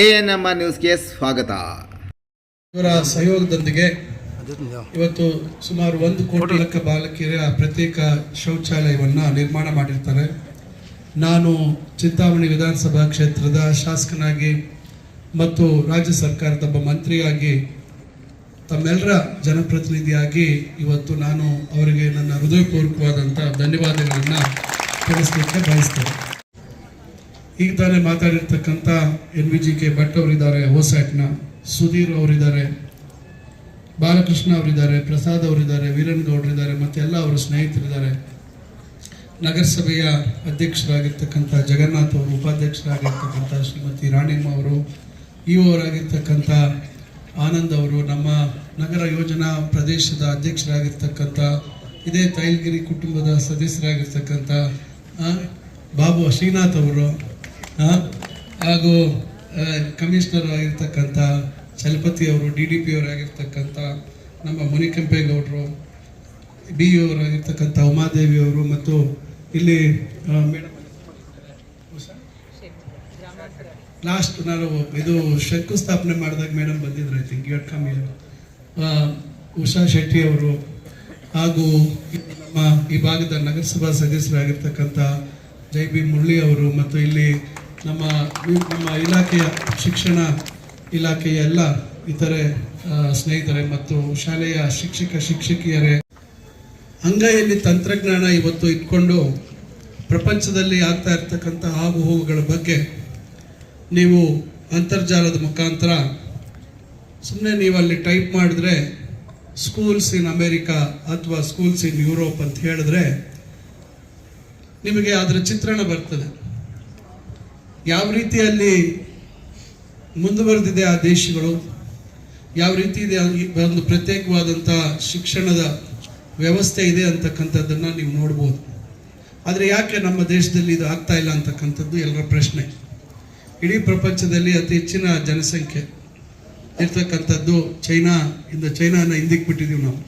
A N M R ನ್ಯೂಸ್ಗೆ ಸ್ವಾಗತ. ಇವರ ಸಹಯೋಗದೊಂದಿಗೆ ಇವತ್ತು ಸುಮಾರು ಒಂದು ಕೋಟಿ ಲೆಕ್ಕ ಬಾಲಕಿಯರ ಪ್ರತ್ಯೇಕ ಶೌಚಾಲಯವನ್ನು ನಿರ್ಮಾಣ ಮಾಡಿರ್ತಾರೆ. ನಾನು ಚಿಂತಾಮಣಿ ವಿಧಾನಸಭಾ ಕ್ಷೇತ್ರದ ಶಾಸಕನಾಗಿ ಮತ್ತು ರಾಜ್ಯ ಸರ್ಕಾರದ ಒಬ್ಬ ಮಂತ್ರಿಯಾಗಿ ತಮ್ಮೆಲ್ಲರ ಜನಪ್ರತಿನಿಧಿಯಾಗಿ ಇವತ್ತು ನಾನು ಅವರಿಗೆ ನನ್ನ ಹೃದಯಪೂರ್ವಕವಾದಂಥ ಧನ್ಯವಾದಗಳನ್ನು ತಿಳಿಸ್ಲಿಕ್ಕೆ ಬಯಸ್ತೇನೆ. ಈಗ ತಾನೇ ಮಾತಾಡಿರ್ತಕ್ಕಂಥ N V G K Bhat ಅವರಿದ್ದಾರೆ ಹೊಸಾಟ್ನ ಸುಧೀರ್ ಅವರಿದ್ದಾರೆ, ಬಾಲಕೃಷ್ಣ ಅವರಿದ್ದಾರೆ, ಪ್ರಸಾದ್ ಅವರಿದ್ದಾರೆ, ವೀರನ್ ಗೌಡ್ರಿದ್ದಾರೆ, ಮತ್ತು ಎಲ್ಲ ಅವರು ಸ್ನೇಹಿತರಿದ್ದಾರೆ. ನಗರಸಭೆಯ ಅಧ್ಯಕ್ಷರಾಗಿರ್ತಕ್ಕಂಥ ಜಗನ್ನಾಥ್ ಅವರು, ಉಪಾಧ್ಯಕ್ಷರಾಗಿರ್ತಕ್ಕಂಥ ಶ್ರೀಮತಿ ರಾಣಿಮ್ಮ ಅವರು ಇ ಅವರಾಗಿರ್ತಕ್ಕಂಥ ಆನಂದ್ ಅವರು, ನಮ್ಮ ನಗರ ಯೋಜನಾ ಪ್ರದೇಶದ ಅಧ್ಯಕ್ಷರಾಗಿರ್ತಕ್ಕಂಥ, ಇದೇ ತೈಲ್ಗಿರಿ ಕುಟುಂಬದ ಸದಸ್ಯರಾಗಿರ್ತಕ್ಕಂಥ ಬಾಬು ಶ್ರೀನಾಥ್ ಅವರು ಹಾಗೂ ಕಮಿಷನರ್ ಆಗಿರ್ತಕ್ಕಂಥ ಚಲಪತಿ ಅವರು, ಡಿ ಡಿ ಪಿ ಅವರಾಗಿರ್ತಕ್ಕಂಥ ನಮ್ಮ ಮುನಿಕೆಂಪೇಗೌಡರು ಇ ಅವರಾಗಿರ್ತಕ್ಕಂಥ ಉಮಾದೇವಿ ಅವರು ಮತ್ತು ಇಲ್ಲಿ ಮೇಡಮ್ ಲಾಸ್ಟ್ ನಾನು ಇದು ಶಂಕುಸ್ಥಾಪನೆ ಮಾಡಿದಾಗ ಮೇಡಮ್ ಬಂದಿದ್ರು I think you come Usha Shetty ಅವರು ಹಾಗೂ ನಮ್ಮ ಈ ಭಾಗದ ನಗರಸಭಾ ಸದಸ್ಯರಾಗಿರ್ತಕ್ಕಂಥ ಜೈ ಬಿ ಮುರಳಿ ಅವರು ಮತ್ತು ಇಲ್ಲಿ ನಮ್ಮ ನಮ್ಮ ಇಲಾಖೆಯ ಶಿಕ್ಷಣ ಇಲಾಖೆಯ ಎಲ್ಲ ಇತರೆ ಸ್ನೇಹಿತರೆ ಮತ್ತು ಶಾಲೆಯ ಶಿಕ್ಷಕ, ಶಿಕ್ಷಕಿಯರೇ, ಅಂಗೈಯಲ್ಲಿ ತಂತ್ರಜ್ಞಾನ ಇವತ್ತು ಇಟ್ಕೊಂಡು ಪ್ರಪಂಚದಲ್ಲಿ ಆಗ್ತಾ ಇರ್ತಕ್ಕಂಥ ಆಗುಹೋಗುಗಳ ಬಗ್ಗೆ ನೀವು ಅಂತರ್ಜಾಲದ ಮುಖಾಂತರ ಸುಮ್ಮನೆ ನೀವು ಅಲ್ಲಿ ಟೈಪ್ ಮಾಡಿದ್ರೆ ಸ್ಕೂಲ್ಸ್ ಇನ್ ಅಮೇರಿಕಾ ಅಥವಾ ಸ್ಕೂಲ್ಸ್ ಇನ್ ಯುರೋಪ್ ಅಂತ ಹೇಳಿದ್ರೆ ನಿಮಗೆ ಅದರ ಚಿತ್ರಣ ಬರ್ತದೆ. ಯಾವ ರೀತಿಯಲ್ಲಿ ಮುಂದುವರೆದಿದೆ ಆ ದೇಶಗಳು? ಯಾವ ರೀತಿ ಇದೆ ಒಂದು ಪ್ರತ್ಯೇಕವಾದಂಥ ಶಿಕ್ಷಣದ ವ್ಯವಸ್ಥೆ ಇದೆ ಅಂತಕ್ಕಂಥದ್ದನ್ನು ನೀವು ನೋಡ್ಬೋದು. ಆದರೆ ಯಾಕೆ ನಮ್ಮ ದೇಶದಲ್ಲಿ ಇದು ಆಗ್ತಾ ಇಲ್ಲ ಅಂತಕ್ಕಂಥದ್ದು ಎಲ್ಲರ ಪ್ರಶ್ನೆ. ಇಡೀ ಪ್ರಪಂಚದಲ್ಲಿ ಅತಿ ಹೆಚ್ಚಿನ ಜನಸಂಖ್ಯೆ ಇರ್ತಕ್ಕಂಥದ್ದು ಚೈನಾ, ಇಂದ ಚೈನಾನ ಹಿಂದಕ್ಕೆ ಬಿಟ್ಟಿದ್ದೀವಿ ನಾವು.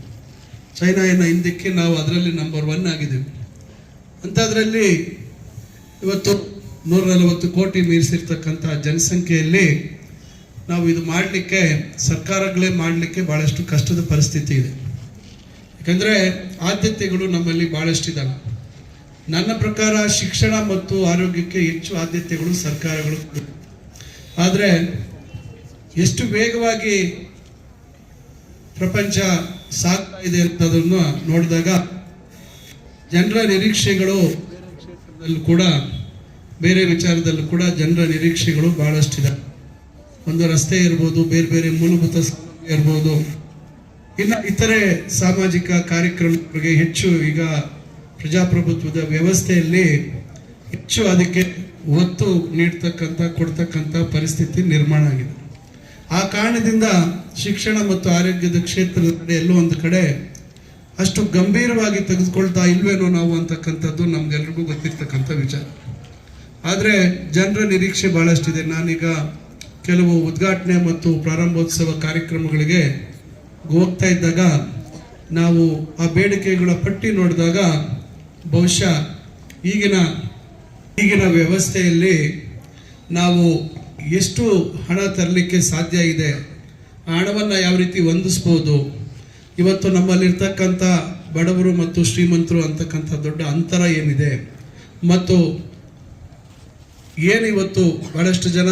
ಚೈನಾಯನ್ನು ಹಿಂದಿಕ್ಕೆ ನಾವು ಅದರಲ್ಲಿ ನಂಬರ್ ಒನ್ ಆಗಿದ್ದೀವಿ. ಅಂಥದ್ರಲ್ಲಿ ಇವತ್ತು ನೂರ ನಲವತ್ತು ಕೋಟಿ ಮೀರಿಸಿರ್ತಕ್ಕಂಥ ಜನಸಂಖ್ಯೆಯಲ್ಲಿ ನಾವು ಇದು ಮಾಡಲಿಕ್ಕೆ, ಸರ್ಕಾರಗಳೇ ಮಾಡಲಿಕ್ಕೆ ಭಾಳಷ್ಟು ಕಷ್ಟದ ಪರಿಸ್ಥಿತಿ ಇದೆ ಯಾಕಂದರೆ ಆದ್ಯತೆಗಳು ನಮ್ಮಲ್ಲಿ ಭಾಳಷ್ಟಿದ್ದಾವೆ ನನ್ನ ಪ್ರಕಾರ ಶಿಕ್ಷಣ ಮತ್ತು ಆರೋಗ್ಯಕ್ಕೆ ಹೆಚ್ಚು ಆದ್ಯತೆಗಳು ಸರ್ಕಾರಗಳು. ಆದರೆ ಎಷ್ಟು ವೇಗವಾಗಿ ಪ್ರಪಂಚ ಸಾಗ್ತಾ ಇದೆ ಅಂತದನ್ನು ನೋಡಿದಾಗ ಜನರ ನಿರೀಕ್ಷೆಗಳು ಕೂಡ ಬೇರೆ ವಿಚಾರದಲ್ಲೂ ಕೂಡ ಜನರ ನಿರೀಕ್ಷೆಗಳು ಬಹಳಷ್ಟಿದೆ. ಒಂದು ರಸ್ತೆ ಇರ್ಬೋದು, ಬೇರೆ ಬೇರೆ ಮೂಲಭೂತ ಇರ್ಬೋದು. ಇನ್ನು ಇತರೆ ಸಾಮಾಜಿಕ ಕಾರ್ಯಕ್ರಮಗಳಿಗೆ ಹೆಚ್ಚು ಈಗ ಪ್ರಜಾಪ್ರಭುತ್ವದ ವ್ಯವಸ್ಥೆಯಲ್ಲಿ ಹೆಚ್ಚು ಅದಕ್ಕೆ ಒತ್ತು ನೀಡ್ತಕ್ಕಂಥ, ಕೊಡ್ತಕ್ಕಂಥ ಪರಿಸ್ಥಿತಿ ನಿರ್ಮಾಣ ಆಗಿದೆ. ಆ ಕಾರಣದಿಂದ ಶಿಕ್ಷಣ ಮತ್ತು ಆರೋಗ್ಯದ ಕ್ಷೇತ್ರದ ಕಡೆ ಎಲ್ಲೋ ಒಂದು ಕಡೆ ಅಷ್ಟು ಗಂಭೀರವಾಗಿ ತೆಗೆದುಕೊಳ್ತಾ ಇಲ್ವೇನೋ ನಾವು ಅಂತಕ್ಕಂಥದ್ದು ನಮ್ಗೆಲ್ರಿಗೂ ಗೊತ್ತಿರ್ತಕ್ಕಂಥ ವಿಚಾರ. ಆದರೆ ಜನರ ನಿರೀಕ್ಷೆ ಭಾಳಷ್ಟಿದೆ ನಾನೀಗ ಕೆಲವು ಉದ್ಘಾಟನೆ ಮತ್ತು ಪ್ರಾರಂಭೋತ್ಸವ ಕಾರ್ಯಕ್ರಮಗಳಿಗೆ ಹೋಗ್ತಾ ಇದ್ದಾಗ ನಾವು ಆ ಬೇಡಿಕೆಗಳ ಪಟ್ಟಿ ನೋಡಿದಾಗ ಬಹುಶಃ ಈಗಿನ ಈಗಿನ ವ್ಯವಸ್ಥೆಯಲ್ಲಿ ನಾವು ಎಷ್ಟು ಹಣ ತರಲಿಕ್ಕೆ ಸಾಧ್ಯ ಇದೆ, ಆ ಹಣವನ್ನು ಯಾವ ರೀತಿ ಹೊಂದಿಸ್ಬೋದು, ಇವತ್ತು ನಮ್ಮಲ್ಲಿರ್ತಕ್ಕಂಥ ಬಡವರು ಮತ್ತು ಶ್ರೀಮಂತರು ಅಂತಕ್ಕಂಥ ದೊಡ್ಡ ಅಂತರ ಏನಿದೆ, ಮತ್ತು ಏನು ಇವತ್ತು ಬಹಳಷ್ಟು ಜನ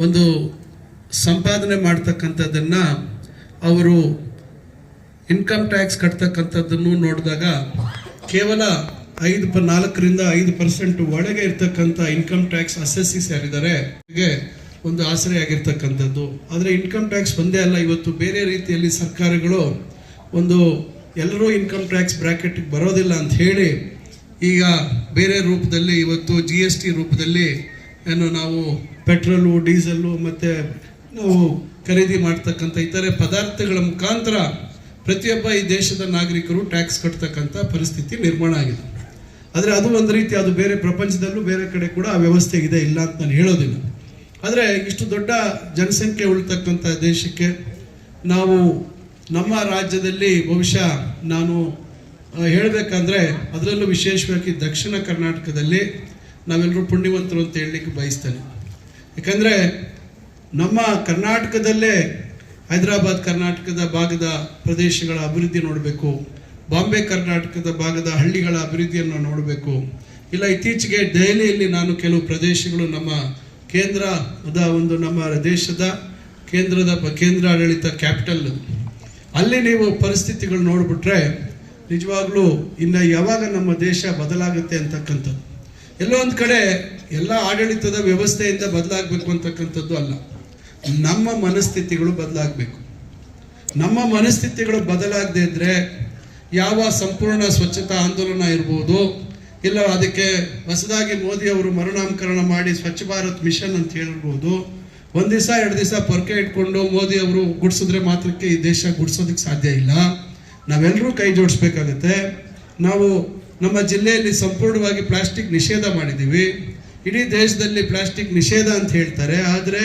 ಒಂದು ಸಂಪಾದನೆ ಮಾಡ್ತಕ್ಕಂಥದ್ದನ್ನು ಅವರು ಇನ್ಕಮ್ ಟ್ಯಾಕ್ಸ್ ಕಟ್ತಕ್ಕಂಥದ್ದನ್ನು ನೋಡಿದಾಗ ಕೇವಲ ಐದು ಪ ನಾಲ್ಕರಿಂದ ಐದು ಪರ್ಸೆಂಟ್ ಒಳಗೆ ಇರ್ತಕ್ಕಂಥ ಇನ್ಕಮ್ ಟ್ಯಾಕ್ಸ್ ಅಸೆಸಿಸ್ ಯಾರಿದ್ದಾರೆ ಒಂದು ಆಸರೆ ಆಗಿರ್ತಕ್ಕಂಥದ್ದು. ಆದರೆ ಇನ್ಕಮ್ ಟ್ಯಾಕ್ಸ್ ಒಂದೇ ಅಲ್ಲ, ಇವತ್ತು ಬೇರೆ ರೀತಿಯಲ್ಲಿ ಸರ್ಕಾರಗಳು ಒಂದು ಎಲ್ಲರೂ ಇನ್ಕಮ್ ಟ್ಯಾಕ್ಸ್ ಬ್ರ್ಯಾಕೆಟ್ಗೆ ಬರೋದಿಲ್ಲ ಅಂತ ಹೇಳಿ ಈಗ ಬೇರೆ ರೂಪದಲ್ಲಿ ಇವತ್ತು ಜಿ ಎಸ್ ಟಿ ರೂಪದಲ್ಲಿ ಏನು ನಾವು ಪೆಟ್ರೋಲು ಡೀಸೆಲ್ಲು ಮತ್ತು ನಾವು ಖರೀದಿ ಮಾಡ್ತಕ್ಕಂಥ ಇತರೆ ಪದಾರ್ಥಗಳ ಮುಖಾಂತರ ಪ್ರತಿಯೊಬ್ಬ ಈ ದೇಶದ ನಾಗರಿಕರು ಟ್ಯಾಕ್ಸ್ ಕಟ್ತಕ್ಕಂಥ ಪರಿಸ್ಥಿತಿ ನಿರ್ಮಾಣ ಆಗಿದೆ. ಆದರೆ ಅದು ಒಂದು ರೀತಿ, ಅದು ಬೇರೆ ಪ್ರಪಂಚದಲ್ಲೂ ಬೇರೆ ಕಡೆ ಕೂಡ ಆ ವ್ಯವಸ್ಥೆ ಇದೆ, ಇಲ್ಲ ಅಂತ ನಾನು ಹೇಳೋದಿಲ್ಲ. ಆದರೆ ಇಷ್ಟು ದೊಡ್ಡ ಜನಸಂಖ್ಯೆ ಉಳ್ತಕ್ಕಂಥ ದೇಶಕ್ಕೆ ನಾವು ನಮ್ಮ ರಾಜ್ಯದಲ್ಲಿ ಬಹುಶಃ ನಾನು ಹೇಳಬೇಕಂದ್ರೆ ಅದರಲ್ಲೂ ವಿಶೇಷವಾಗಿ ದಕ್ಷಿಣ ಕರ್ನಾಟಕದಲ್ಲಿ ನಾವೆಲ್ಲರೂ ಪುಣ್ಯವಂತರು ಅಂತ ಹೇಳಲಿಕ್ಕೆ ಬಯಸ್ತೇನೆ. ಯಾಕಂದರೆ ನಮ್ಮ ಕರ್ನಾಟಕದಲ್ಲೇ ಹೈದರಾಬಾದ್ ಕರ್ನಾಟಕದ ಭಾಗದ ಪ್ರದೇಶಗಳ ಅಭಿವೃದ್ಧಿ ನೋಡಬೇಕು, ಬಾಂಬೆ ಕರ್ನಾಟಕದ ಭಾಗದ ಹಳ್ಳಿಗಳ ಅಭಿವೃದ್ಧಿಯನ್ನು ನೋಡಬೇಕು. ಇಲ್ಲ, ಇತ್ತೀಚೆಗೆ ದೆಹಲಿಯಲ್ಲಿ ನಾನು ಕೆಲವು ಪ್ರದೇಶಗಳು ನಮ್ಮ ಕೇಂದ್ರದ ಒಂದು ನಮ್ಮ ದೇಶದ ಕೇಂದ್ರದ ಪ- ಕೇಂದ್ರ ಆಡಳಿತ ಕ್ಯಾಪಿಟಲ್. ಅಲ್ಲಿ ನೀವು ಪರಿಸ್ಥಿತಿಗಳು ನೋಡಿಬಿಟ್ರೆ ನಿಜವಾಗ್ಲೂ ಇನ್ನು ಯಾವಾಗ ನಮ್ಮ ದೇಶ ಬದಲಾಗುತ್ತೆ ಅಂತಕ್ಕಂಥದ್ದು. ಎಲ್ಲೋ ಒಂದು ಕಡೆ ಎಲ್ಲ ಆಡಳಿತದ ವ್ಯವಸ್ಥೆಯಿಂದ ಬದಲಾಗಬೇಕು ಅಂತಕ್ಕಂಥದ್ದು ಅಲ್ಲ. ನಮ್ಮ ಮನಸ್ಥಿತಿಗಳು ಬದಲಾಗಬೇಕು. ನಮ್ಮ ಮನಸ್ಥಿತಿಗಳು ಬದಲಾಗದೇ ಇದ್ದರೆ ಯಾವ ಸಂಪೂರ್ಣ ಸ್ವಚ್ಛತಾ ಆಂದೋಲನ ಇರ್ಬೋದು, ಇಲ್ಲ ಅದಕ್ಕೆ ಹೊಸದಾಗಿ ಮೋದಿ ಅವರು ಮರುನಾಮಕರಣ ಮಾಡಿ ಸ್ವಚ್ಛ ಭಾರತ್ ಮಿಷನ್ ಅಂತ ಹೇಳ್ಬೋದು, ಒಂದು ದಿವಸ, ಎರಡು ದಿವಸ ಪೊರ್ಕೆ ಇಟ್ಕೊಂಡು ಮೋದಿ ಅವರು ಗುಡ್ಸಿದ್ರೆ ಮಾತ್ರಕ್ಕೆ ಈ ದೇಶ ಗುಡಿಸೋದಕ್ಕೆ ಸಾಧ್ಯ ಇಲ್ಲ. ನಾವೆಲ್ಲರೂ ಕೈ ಜೋಡಿಸ್ಬೇಕಾಗತ್ತೆ. ನಾವು ನಮ್ಮ ಜಿಲ್ಲೆಯಲ್ಲಿ ಸಂಪೂರ್ಣವಾಗಿ ಪ್ಲಾಸ್ಟಿಕ್ ನಿಷೇಧ ಮಾಡಿದ್ದೀವಿ. ಇಡೀ ದೇಶದಲ್ಲಿ ಪ್ಲಾಸ್ಟಿಕ್ ನಿಷೇಧ ಅಂತ ಹೇಳ್ತಾರೆ. ಆದರೆ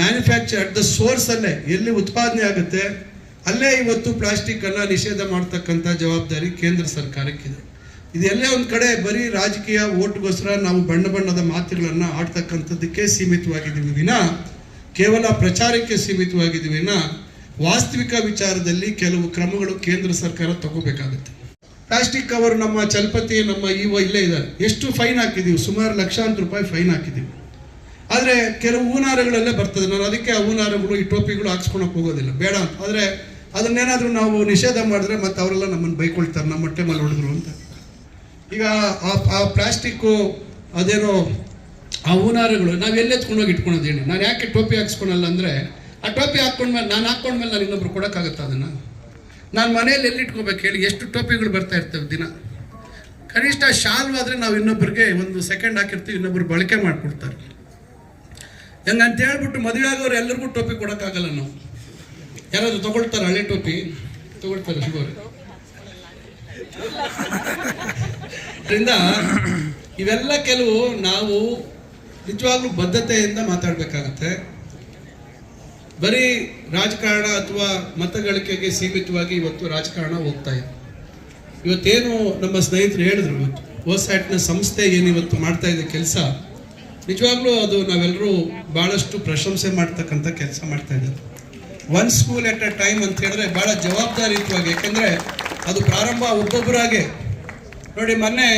ಮ್ಯಾನುಫ್ಯಾಕ್ಚರ್ ಅಟ್ ದ ಸೋರ್ಸಲ್ಲೇ ಎಲ್ಲಿ ಉತ್ಪಾದನೆ ಆಗುತ್ತೆ, ಅಲ್ಲೇ ಇವತ್ತು ಪ್ಲಾಸ್ಟಿಕ್ಕನ್ನು ನಿಷೇಧ ಮಾಡ್ತಕ್ಕಂಥ ಜವಾಬ್ದಾರಿ ಕೇಂದ್ರ ಸರ್ಕಾರಕ್ಕಿದೆ. ಇದೆಲ್ಲೇ ಒಂದು ಕಡೆ ಬರೀ ರಾಜಕೀಯ ಓಟ್ಗೋಸ್ಕರ ನಾವು ಬಣ್ಣ ಬಣ್ಣದ ಮಾತುಗಳನ್ನು ಆಡ್ತಕ್ಕಂಥದ್ದಕ್ಕೆ ಸೀಮಿತವಾಗಿದ್ದೀವಿ ವಿನ. ಕೇವಲ ಪ್ರಚಾರಕ್ಕೆ ಸೀಮಿತವಾಗಿದ್ದೀವಿ ವಿನ. ವಾಸ್ತವಿಕ ವಿಚಾರದಲ್ಲಿ ಕೆಲವು ಕ್ರಮಗಳು ಕೇಂದ್ರ ಸರ್ಕಾರ ತಗೋಬೇಕಾಗುತ್ತೆ. ಪ್ಲಾಸ್ಟಿಕ್ ಕವರ್ ನಮ್ಮ ಚಲಪತಿ, ನಮ್ಮ ಇವ ಇಲ್ಲೇ ಇದ್ದಾರೆ. ಎಷ್ಟು ಫೈನ್ ಹಾಕಿದ್ದೀವಿ ಸುಮಾರು ಲಕ್ಷಾಂತರ ರೂಪಾಯಿ ಫೈನ್ ಹಾಕಿದ್ದೀವಿ ಆದರೆ ಕೆಲವು ಹೂನಾರಗಳೆಲ್ಲ ಬರ್ತದೆ. ನಾನು ಅದಕ್ಕೆ ಆ ಹೂನಾರಗಳು, ಈ ಟೋಪಿಗಳು ಹಾಕ್ಸ್ಕೊಳಕ್ ಹೋಗೋದಿಲ್ಲ. ಬೇಡ ಅಂತ. ಆದರೆ ಅದನ್ನೇನಾದರೂ ನಾವು ನಿಷೇಧ ಮಾಡಿದ್ರೆ ಮತ್ತೆ ಅವರೆಲ್ಲ ನಮ್ಮನ್ನು ಬೈಕೊಳ್ತಾರೆ. ನಮ್ಮ ಹೊಟ್ಟೆ ಮೇಲೆ ಹೊಡೆದ್ರು ಅಂತ. ಈಗ ಆ ಆ ಪ್ಲಾಸ್ಟಿಕ್ಕು, ಅದೇನೋ ಆ ಹೂನಾರಗಳು ನಾವು ಎಲ್ಲೆತ್ಕೊಂಡೋಗಿ ಇಟ್ಕೊಳೋದು ಹೇಳಿ? ನಾನು ಯಾಕೆ ಟೋಪಿ ಹಾಕ್ಸ್ಕೊಳಲ್ಲ ಅಂದರೆ ಆ ಟೋಪಿ ಹಾಕ್ಕೊಂಡ್ಮೇಲೆ ನಾನು ಹಾಕ್ಕೊಂಡ್ಮೇಲೆ ನಾನು ಇನ್ನೊಬ್ರು ಕೊಡೋಕ್ಕಾಗತ್ತಾ ಅದನ್ನು? ನಾನು ಮನೇಲಿ ಎಲ್ಲಿ ಇಟ್ಕೋಬೇಕು ಹೇಳಿ, ಎಷ್ಟು ಟೋಪಿಗಳು ಬರ್ತಾ ಇರ್ತವೆ ದಿನ? ಕನಿಷ್ಠ ಶಾಲ್ವ್ ಆದರೆ ನಾವು ಇನ್ನೊಬ್ಬರಿಗೆ ಒಂದು ಸೆಕೆಂಡ್ ಹಾಕಿರ್ತೀವಿ, ಇನ್ನೊಬ್ರು ಬಳಕೆ ಮಾಡಿಕೊಡ್ತಾರೆ. ಹೆಂಗಂತ ಹೇಳ್ಬಿಟ್ಟು ಮದುವೆ ಆಗೋರು ಎಲ್ಲರಿಗೂ ಟೋಪಿ ಕೊಡೋಕ್ಕಾಗಲ್ಲ ನಾವು. ಯಾರಾದರೂ ತೊಗೊಳ್ತಾರೆ ಹಳೆ ಟೋಪಿ? ತೊಗೊಳ್ತಾರೆ ಶಿವರೇ. ಅದರಿಂದ ಇವೆಲ್ಲ ಕೆಲವು ನಾವು ನಿಜವಾಗ್ಲೂ ಬದ್ಧತೆಯಿಂದ ಮಾತಾಡಬೇಕಾಗತ್ತೆ. ಬರೀ ರಾಜಕಾರಣ ಅಥವಾ ಮತಗಳಿಕೆಗೆ ಸೀಮಿತವಾಗಿ ಇವತ್ತು ರಾಜಕಾರಣ ಹೋಗ್ತಾ ಇದೆ. ಇವತ್ತೇನು ನಮ್ಮ ಸ್ನೇಹಿತರು ಹೇಳಿದ್ರು ಇವತ್ತು ಓಸ್ಯಾಟ್ನ ಸಂಸ್ಥೆ ಏನು ಇವತ್ತು ಮಾಡ್ತಾ ಇದೆ ಕೆಲಸ, ನಿಜವಾಗ್ಲೂ ಅದು ನಾವೆಲ್ಲರೂ ಭಾಳಷ್ಟು ಪ್ರಶಂಸೆ ಮಾಡ್ತಕ್ಕಂಥ ಕೆಲಸ ಮಾಡ್ತಾ ಇದ್ದಾರೆ one school at a time ಅಂತ ಹೇಳಿದ್ರೆ ಭಾಳ ಜವಾಬ್ದಾರಿಯುತವಾಗಿ, ಯಾಕೆಂದರೆ ಅದು ಪ್ರಾರಂಭ ಒಬ್ಬೊಬ್ಬರಾಗೆ. ನೋಡಿ, ಮೊನ್ನೆ